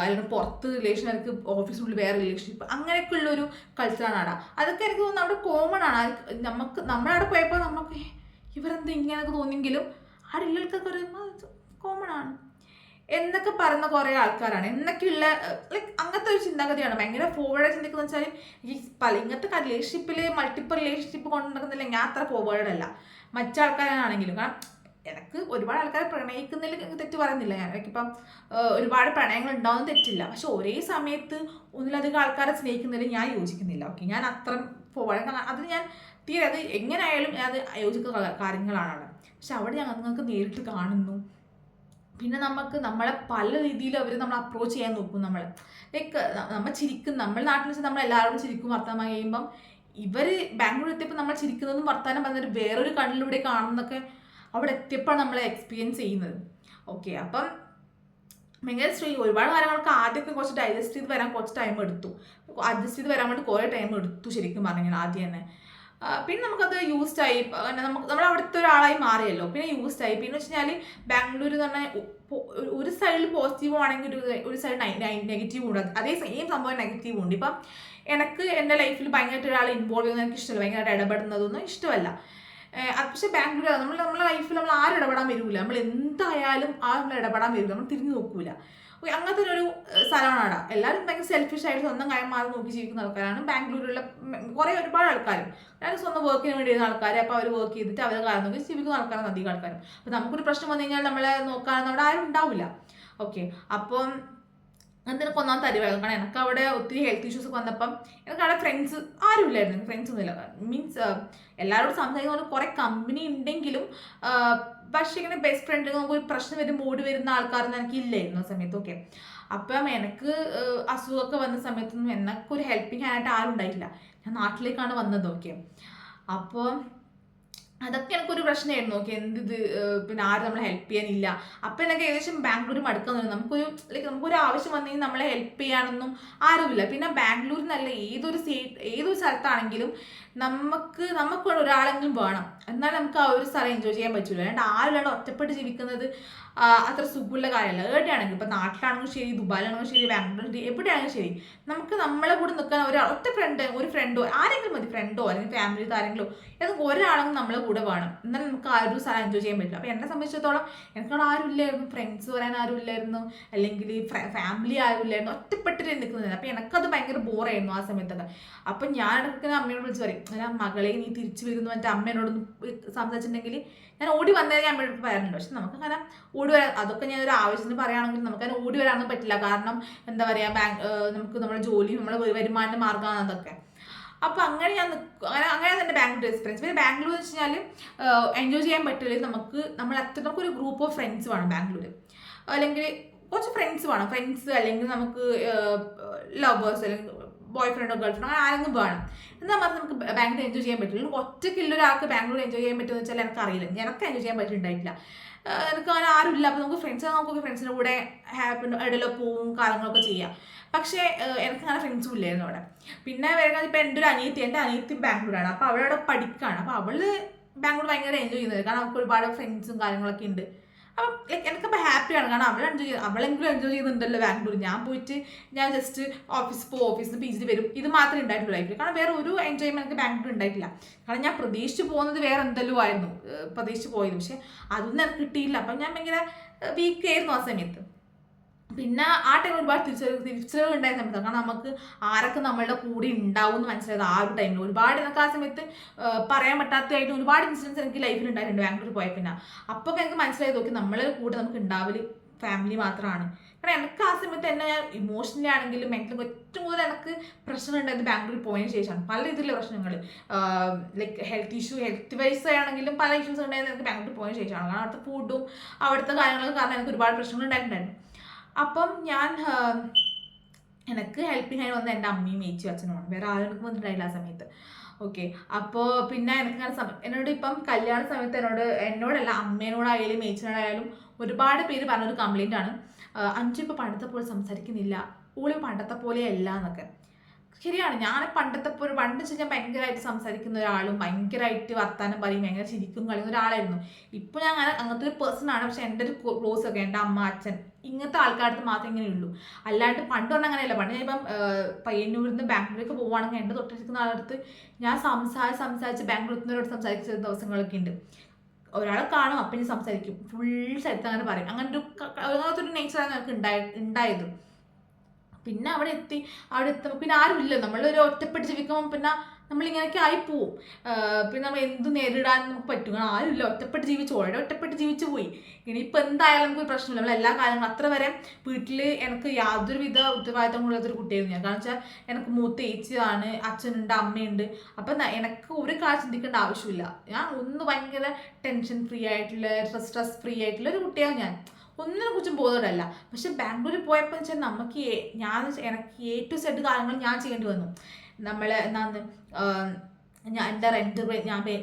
അല്ലെങ്കിൽ പുറത്ത് റിലേഷൻകാർക്ക് ഓഫീസിനുള്ളിൽ വേറെ റിലേഷൻഷിപ്പ് അങ്ങനെയൊക്കെ ഉള്ളൊരു കൾച്ചറാണ് അവിടെ. അതൊക്കെ എനിക്ക് തോന്നുന്നു അവിടെ കോമൺ ആണ്. നമുക്ക് നമ്മളവിടെ പോയപ്പോൾ നമുക്ക് ഇവരെന്തെങ്കിലും ഇവരെന്താ ഇങ്ങനെയൊക്കെ തോന്നിയെങ്കിലും ആ ഉള്ളവർക്കൊക്കെ ഒരു കോമൺ ആണ്. എന്നൊക്കെ പറയുന്ന കുറേ ആൾക്കാരാണ്. എന്നൊക്കെയുള്ള ലൈക്ക് അങ്ങനത്തെ ഒരു ചിന്താഗതിയാണ്. ഭയങ്കര ഫോർവേഡ് ചിന്തിക്കുന്ന വെച്ചാൽ ഈ പല ഇങ്ങനത്തെ റിലേഷൻഷിപ്പിൽ മൾട്ടിപ്പിൾ റിലേഷൻഷിപ്പ് കൊണ്ട് നടക്കുന്നില്ല ഞാൻ അത്ര ഫോർവേഡ് അല്ല. മറ്റാൾക്കാരാണെങ്കിലും കാരണം എനിക്ക് ഒരുപാട് ആൾക്കാരെ പ്രണയിക്കുന്നതിൽ തെറ്റ് പറയുന്നില്ല ഞാൻ. എനിക്കിപ്പം ഒരുപാട് പ്രണയങ്ങൾ ഉണ്ടാവുന്ന തെറ്റില്ല. പക്ഷെ ഒരേ സമയത്ത് ഒന്നിലധികം ആൾക്കാരെ സ്നേഹിക്കുന്നതിൽ ഞാൻ യോജിക്കുന്നില്ല. ഓക്കെ ഞാൻ അത്ര ഫോർവേഡ് അത് ഞാൻ തീരെ അത് എങ്ങനെയായാലും അത് യോജിക്കുന്ന കാര്യങ്ങളാണ് പക്ഷെ അവിടെ ഞങ്ങൾ നിങ്ങൾക്ക് നേരിട്ട് കാണുന്നു. പിന്നെ നമുക്ക് നമ്മളെ പല രീതിയിലും അവർ നമ്മൾ അപ്രോച്ച് ചെയ്യാൻ നോക്കും നമ്മൾ ലൈക്ക് നമ്മൾ ചിരിക്കും. നമ്മൾ നാട്ടിൽ വെച്ച് നമ്മൾ എല്ലാവരോടും ചിരിക്കും വർത്തമാനം കഴിയുമ്പം ഇവർ ബാംഗ്ലൂർ എത്തിയപ്പോൾ നമ്മൾ ചിരിക്കുന്നതും വർത്തമാനം പറഞ്ഞൊരു വേറൊരു കണ്ണിലൂടെ കാണുന്നൊക്കെ അവിടെ എത്തിയപ്പോഴാണ് നമ്മൾ എക്സ്പീരിയൻസ് ചെയ്യുന്നത്. ഓക്കെ അപ്പം ഭയങ്കര ശ്രീ ഒരുപാട് കാര്യങ്ങൾക്ക് ആദ്യമൊക്കെ കുറച്ച് ഡൈജസ്റ്റ് ചെയ്ത് വരാൻ കുറച്ച് ടൈം എടുത്തു. അഡ്ജസ്റ്റ് ചെയ്ത് വരാൻ വേണ്ടി കുറേ ടൈം എടുത്തു ശരിക്കും പറഞ്ഞു ആദ്യം തന്നെ. പിന്നെ നമുക്കത് യൂസ്ഡ് ആയി. നമുക്ക് നമ്മൾ അവിടുത്തെ ഒരാളായി മാറിയല്ലോ. പിന്നെ യൂസ്ഡ് ആയി. പിന്നെ വെച്ച് കഴിഞ്ഞാൽ ബാംഗ്ലൂർ എന്ന് പറഞ്ഞാൽ ഒരു സൈഡിൽ പോസിറ്റീവ് ആണെങ്കിൽ ഒരു ഒരു സൈഡ് നെഗറ്റീവ് ഉണ്ട്. അതേ സെയിം സംഭവം നെഗറ്റീവ് ഉണ്ട്. ഇപ്പം എനിക്ക് എന്റെ ലൈഫിൽ ഭയങ്കരമായിട്ട് ഒരാൾ ഇൻവോൾവ് ചെയ്യുന്നത് എനിക്ക് ഇഷ്ടമല്ല. ഭയങ്കരമായിട്ട് ഇടപെടുന്നതൊന്നും ഇഷ്ടമല്ല. പക്ഷേ ബാംഗ്ലൂർ നമ്മൾ നമ്മുടെ ലൈഫിൽ നമ്മൾ ആരും ഇടപെടാൻ വരില്ല നമ്മൾ എന്തായാലും ആ നമ്മൾ ഇടപെടാൻ വരില്ല നമ്മൾ തിരിഞ്ഞു നോക്കൂല. ഓക്കെ അങ്ങനത്തെ ഒരു സ്ഥലമാണ് അവിടെ എല്ലാവരും ഭയങ്കര സെൽഫിഷ് ആയിട്ട് സ്വന്തം കാര്യം മാറി നോക്കി ജീവിക്കുന്ന ആൾക്കാരാണ്. ബാംഗ്ലൂരിലുള്ള കുറേ ഒരുപാട് ആൾക്കാർ എല്ലാവരും സ്വന്തം വർക്കിന് വേണ്ടി ആൾക്കാരെ. അപ്പോൾ അവർ വർക്ക് ചെയ്തിട്ട് അവരെ കാര്യം നോക്കി ജീവിക്കുന്ന ആൾക്കാരാണ് അധികം ആൾക്കാരും. അപ്പോൾ നമുക്കൊരു പ്രശ്നം വന്നു കഴിഞ്ഞാൽ നമ്മളെ നോക്കാൻ അവിടെ ആരും ഉണ്ടാവില്ല. ഓക്കെ അപ്പം എന്തിനൊക്കെ ഒന്നാം തരുവായിരുന്നു കാരണം എനിക്ക് അവിടെ ഒത്തിരി ഹെൽത്ത് ഇഷ്യൂസ് ഒക്കെ വന്നപ്പം എനിക്ക് അവിടെ ഫ്രണ്ട്സ് ആരും ഇല്ലായിരുന്നു ഫ്രണ്ട്സ് ഒന്നുമില്ല മീൻസ് എല്ലാവരോടും സംസാരിക്കുന്ന കുറേ കമ്പനി ഉണ്ടെങ്കിലും പക്ഷേ ഇങ്ങനെ ബെസ്റ്റ് ഫ്രണ്ട് നമുക്ക് ഒരു പ്രശ്നം വരും മൂടി വരുന്ന ആൾക്കാരൊന്നും എനിക്ക് ഇല്ലായിരുന്നു ആ സമയത്ത്. ഓക്കെ അപ്പം എനിക്ക് അസുഖമൊക്കെ വന്ന സമയത്തൊന്നും എന്നൊക്കെ ഒരു ഹെൽപ്പിംഗ് ആയിട്ട് ആരും ഉണ്ടായിട്ടില്ല. ഞാൻ നാട്ടിലേക്കാണ് വന്നത്. ഓക്കെ അപ്പോൾ അതൊക്കെ എനിക്കൊരു പ്രശ്നമായിരുന്നു. ഓക്കെ എന്ത് ഇത് പിന്നെ ആരും നമ്മളെ ഹെൽപ്പ് ചെയ്യാനില്ല. അപ്പം എനിക്ക് ഏകദേശം ബാംഗ്ലൂർ മടുക്കാൻ തോന്നി നമുക്കൊരു ലൈക്ക് നമുക്കൊരു ആവശ്യം വന്നെങ്കിൽ നമ്മളെ ഹെൽപ്പ് ചെയ്യാനൊന്നും ആരുമില്ല. പിന്നെ ബാംഗ്ലൂരിൽ നല്ല ഏതൊരു സ്റ്റേറ്റ് ഏതൊരു സ്ഥലത്താണെങ്കിലും നമുക്ക് നമുക്ക് ഒരാളെങ്കിലും വേണം. എന്നാലും നമുക്ക് ആ ഒരു സ്ഥലം എൻജോയ് ചെയ്യാൻ പറ്റില്ല അല്ലാണ്ട് ആരുമില്ലാണ്ട് ഒറ്റപ്പെട്ട് ജീവിക്കുന്നത് അത്ര സുഖമുള്ള കാര്യമല്ല. എവിടെയാണെങ്കിലും ഇപ്പം നാട്ടിലാണെങ്കിലും ശരി ദുബായിലാണെങ്കിലും ശരി ബാംഗ്ലൂർ ശരി എവിടെയാണെങ്കിലും ശരി. നമുക്ക് നമ്മളെ കൂടെ നിൽക്കാൻ ഒരു ഒറ്റ ഫ്രണ്ട് ഒരു ഫ്രണ്ടോ ആരെങ്കിലും മതി ഫ്രണ്ടോ അല്ലെങ്കിൽ ഫാമിലി ആരെങ്കിലും ഏതെങ്കിലും ഒരാളെങ്കിലും നമ്മളെ കൂടെ വേണം. എന്നാലും നമുക്ക് ആ ഒരു സ്ഥലം എൻജോയ് ചെയ്യാൻ പറ്റില്ല. അപ്പോൾ എന്നെ സംബന്ധിച്ചിടത്തോളം എനിക്കവിടെ ആരും ഇല്ലായിരുന്നു. ഫ്രണ്ട്സ് പറയാൻ ആരും ഇല്ലായിരുന്നു. അല്ലെങ്കിൽ ഫാമിലി ആരും ഇല്ലായിരുന്നു. ഒറ്റപ്പെട്ടിട്ട് നിൽക്കുന്നത് അപ്പോൾ എനിക്കത് ഭയങ്കര ബോറായിരുന്നു ആ സമയത്തൊക്കെ. അപ്പം ഞാൻ ഇടയ്ക്ക് അമ്മയോട് വിളിച്ച് പറയും ഞാൻ മകളെ നീ തിരിച്ചു വരുന്നു. എന്റെ അമ്മേനോടൊന്ന് സംസാരിച്ചിട്ടുണ്ടെങ്കിൽ ഞാൻ ഓടി വന്നതിന് ഞാൻ വീട്ടിൽ പറയാറുണ്ട്. പക്ഷെ നമുക്ക് അങ്ങനെ ഓടി വരാൻ അതൊക്കെ ഞാൻ ഒരു ആവശ്യത്തിന് പറയുകയാണെങ്കിൽ നമുക്ക് അങ്ങനെ ഓടി വരാനൊന്നും പറ്റില്ല. കാരണം എന്താ പറയുക ബാങ്ക് നമുക്ക് നമ്മുടെ ജോലി നമ്മുടെ വരുമാന മാർഗമാണ് അതൊക്കെ. അപ്പോൾ അങ്ങനെ ഞാൻ അങ്ങനെ അങ്ങനെ തന്നെ ബാംഗ്ലൂർ എക്സ്പീരിയൻസ്. പിന്നെ ബാംഗ്ലൂർ എന്ന് വെച്ച് കഴിഞ്ഞാൽ എൻജോയ് ചെയ്യാൻ പറ്റില്ല. നമുക്ക് നമ്മൾ അത്ര നമുക്കൊരു ഗ്രൂപ്പ് ഓഫ് ഫ്രണ്ട്സ് വേണം ബാംഗ്ലൂർ അല്ലെങ്കിൽ കുറച്ച് ഫ്രണ്ട്സ് വേണം. ഫ്രണ്ട്സ് അല്ലെങ്കിൽ നമുക്ക് ലവേഴ്സ് അല്ലെങ്കിൽ ബോയ് ഫ്രണ്ടോ ഗേൾ ഫ്രണ്ടോ അങ്ങനെ ആരെങ്കിലും വേണം. എന്നാൽ മാത്രം നമുക്ക് ബാംഗ്ലൂർ എൻജോയ് ചെയ്യാൻ പറ്റില്ല. ഒറ്റയ്ക്കുള്ള ഒരാൾക്ക് ബാംഗ്ലൂർ എൻജോയ് ചെയ്യാൻ പറ്റുമെന്ന് വെച്ചാൽ എനിക്കറിയില്ല എനിക്ക് എൻജോയ് ചെയ്യാൻ പറ്റിയിട്ടുണ്ടായിട്ടില്ല. എനിക്ക് അങ്ങനെ ആരുമില്ല അപ്പോൾ നമുക്ക് ഫ്രണ്ട്സ് നമുക്ക് ഫ്രണ്ട്സിന്റെ കൂടെ ഹാപ്പി ഇടയിലോ പോവും കാര്യങ്ങളൊക്കെ ചെയ്യാം. പക്ഷേ എനിക്ക് അങ്ങനെ ഫ്രണ്ട്സും ഇല്ലായിരുന്നു അവിടെ. പിന്നെ വരുന്നത് ഇപ്പോൾ എന്റെ ഒരു അനിയത്തി. എന്റെ അനിയത്തി ബാംഗ്ലൂരാണ് അപ്പോൾ അവളവിടെ പഠിക്കുകയാണ് അപ്പോൾ അവൾ ബാംഗ്ലൂർ ഭയങ്കര എൻജോയ് ചെയ്യുന്നത്. കാരണം അവൾക്ക് ഒരുപാട് ഫ്രണ്ട്സും കാര്യങ്ങളൊക്കെ ഉണ്ട്. അപ്പം ലൈക്ക് എനിക്കപ്പോൾ ഹാപ്പിയാണ്. കാരണം അവൾ എൻജോയ് ചെയ്ത് അവളെങ്കിലും എൻജോയ് ചെയ്യുന്നുണ്ടല്ലോ ബാംഗ്ലൂർ ഞാൻ പോയിട്ട് ഞാൻ ജസ്റ്റ് ഓഫീസ് പോകും ഓഫീസിൽ നിന്ന് പി ജിയിൽ വരും. ഇത് മാത്രമേ ഉണ്ടായിട്ടുള്ളൂ ലൈഫിൽ കാരണം വേറെ ഒരു എൻജോയ്മെന്റ് എനിക്ക് ബാംഗ്ലൂർ ഉണ്ടായിട്ടില്ല. കാരണം ഞാൻ പ്രതീക്ഷിച്ച് പോകുന്നത് വേറെ എന്തെല്ലോ ആയിരുന്നു. പ്രതീക്ഷിച്ച് പോയത്. പക്ഷെ അതൊന്നും എനിക്ക് കിട്ടിയില്ല. അപ്പം ഞാൻ ഭയങ്കര വീക്ക് ആയിരുന്നു ആ സമയത്ത്. പിന്നെ ആ ടൈമിൽ ഒരുപാട് തിരിച്ചറിവ് തിരിച്ചറിവ് ഉണ്ടായ സമയത്ത് കാരണം നമുക്ക് ആരൊക്കെ നമ്മളുടെ കൂടെ ഉണ്ടാവും എന്ന് മനസ്സിലായത് ആ ഒരു ടൈമിൽ ഒരുപാട് എനിക്ക് ആ സമയത്ത് പറയാൻ പറ്റാത്തതായിട്ട് ഒരുപാട് ഇൻസിഡൻസ് എനിക്ക് ലൈഫിൽ ഉണ്ടായിട്ടുണ്ട്. ബാംഗ്ലൂർ പോയ പിന്നെ അപ്പോൾ എനിക്ക് മനസ്സിലായത് നോക്കി നമ്മളെ കൂടെ നമുക്ക് ഉണ്ടാവൽ ഫാമിലി മാത്രമാണ് കാരണം എനിക്ക് ആ സമയത്ത് എന്നെ ഇമോഷണലി ആണെങ്കിലും മെന്റലി ഏറ്റവും കൂടുതൽ എനിക്ക് പ്രശ്നം ഉണ്ടായത് ബാംഗ്ലൂർ പോയതിന് ശേഷമാണ് പല രീതിയിലുള്ള പ്രശ്നങ്ങൾ like health issue health wise ആണെങ്കിലും പല ഇഷ്യൂസ് ഉണ്ടായത് എനിക്ക് ബാംഗ്ലൂർ പോയതിന് ശേഷമാണ് കാരണം അവിടുത്തെ ഫുഡും അവിടുത്തെ കാര്യങ്ങളും കാരണം എനിക്ക് ഒരുപാട് പ്രശ്നങ്ങൾ ഉണ്ടായിട്ടുണ്ടായിരുന്നു. അപ്പം ഞാൻ എനിക്ക് ഹെൽപ്പിംഗ് ഹാൻഡ് വന്ന എന്റെ അമ്മയും ഏച്ചിയും അച്ഛനുമാണ് വേറെ ആരും എനിക്ക് വന്നിട്ടുണ്ടായില്ല ആ സമയത്ത്. ഓക്കെ അപ്പോൾ പിന്നെ എനിക്ക് സമയം എന്നോട് ഇപ്പം കല്യാണ സമയത്ത് എന്നോട് എന്നോടല്ല അമ്മേനോടായാലും ഏച്ചിനോടായാലും ഒരുപാട് പേര് പറഞ്ഞൊരു കംപ്ലൈന്റ് ആണ്. അഞ്ചു ഇപ്പോൾ പണ്ടത്തെ പോലെ സംസാരിക്കുന്നില്ല. ഓളി പണ്ടത്തെ പോലെയല്ല എന്നൊക്കെ. ശരിയാണ്. ഞാൻ പണ്ടത്തെ ഒരു പണ്ട് വെച്ച് ഞാൻ ഭയങ്കരമായിട്ട് സംസാരിക്കുന്ന ഒരാളും ഭയങ്കരമായിട്ട് വർത്താനം പറയും ഭയങ്കര ചിരിക്കും കളിക്കുന്ന ഒരാളായിരുന്നു. ഇപ്പോൾ ഞാൻ അങ്ങനെ അങ്ങനത്തെ ഒരു പേഴ്സൺ ആണ്. പക്ഷെ എന്റെ ഒരു ക്ലോസ് ഒക്കെ എന്റെ അമ്മ അച്ഛൻ ഇങ്ങനത്തെ ആൾക്കാർക്ക് മാത്രമേ ഇങ്ങനെ ഉള്ളൂ. അല്ലാണ്ട് പണ്ട് പറഞ്ഞാൽ അങ്ങനെയല്ല. പണ്ട് ഇപ്പം പയ്യന്നൂരിൽ നിന്ന് ബാംഗ്ലൂരിലേക്ക് പോവുകയാണെങ്കിൽ എന്റെ തൊട്ടടുക്കുന്ന ആളടുത്ത് ഞാൻ സംസാരിച്ച് സംസാരിച്ച് ബാംഗ്ലൂരിൽ നിന്നവരോട് സംസാരിച്ച ദിവസങ്ങളൊക്കെ ഉണ്ട്. ഒരാളെ കാണും അപ്പം സംസാരിക്കും. ഫുൾ സ്ഥലത്ത് അങ്ങനെ പറയും. അങ്ങനെ ഒരു അങ്ങനത്തെ ഒരു നേച്ചറാണ് ഞങ്ങൾക്ക് ഉണ്ടായി ഉണ്ടായത്. പിന്നെ അവിടെ എത്തി. അവിടെ എത്തുമ്പോൾ പിന്നെ ആരുമില്ല നമ്മളൊരു ഒറ്റപ്പെട്ട് ജീവിക്കുമ്പോൾ പിന്നെ നമ്മളിങ്ങനെയൊക്കെ ആയിപ്പോവും പിന്നെ നമ്മൾ എന്ത് നേരിടാൻ നമുക്ക് പറ്റും. ആരുമില്ല ഒറ്റപ്പെട്ട് ജീവിച്ചു. ഓൾറെഡി ഒറ്റപ്പെട്ട് ജീവിച്ചു പോയി. ഇനിയിപ്പോൾ എന്തായാലും നമുക്ക് പ്രശ്നമില്ല. നമ്മൾ എല്ലാ കാര്യങ്ങളും അത്ര വരെ വീട്ടിൽ എനിക്ക് യാതൊരുവിധ ഉത്തരവാദിത്തം ഉള്ളതൊരു കുട്ടിയായിരുന്നു ഞാൻ. കാരണം വെച്ചാൽ എനിക്ക് മൂത്ത ഏച്ചിയാണ് അച്ഛനുണ്ട് അമ്മയുണ്ട്. അപ്പം എനിക്ക് ഒരു കാര്യം ചിന്തിക്കേണ്ട ആവശ്യമില്ല. ഞാൻ ഒന്ന് ഭയങ്കര ടെൻഷൻ ഫ്രീ ആയിട്ടുള്ള സ്ട്രെസ് ഫ്രീ ആയിട്ടുള്ള ഒരു കുട്ടിയാണ് ഞാൻ. ഒന്നിനെ കുറിച്ചും ബോധമല്ല പക്ഷെ ബാംഗ്ലൂരിൽ പോയപ്പോൾ വെച്ചാൽ നമുക്ക് ഞാൻ എനിക്ക് എ ടു സെഡ് കാര്യങ്ങൾ ഞാൻ ചെയ്യേണ്ടി വന്നു. നമ്മൾ എന്നാന്ന് ഞാൻ എന്റെ റെന്റ് ഞാൻ പേ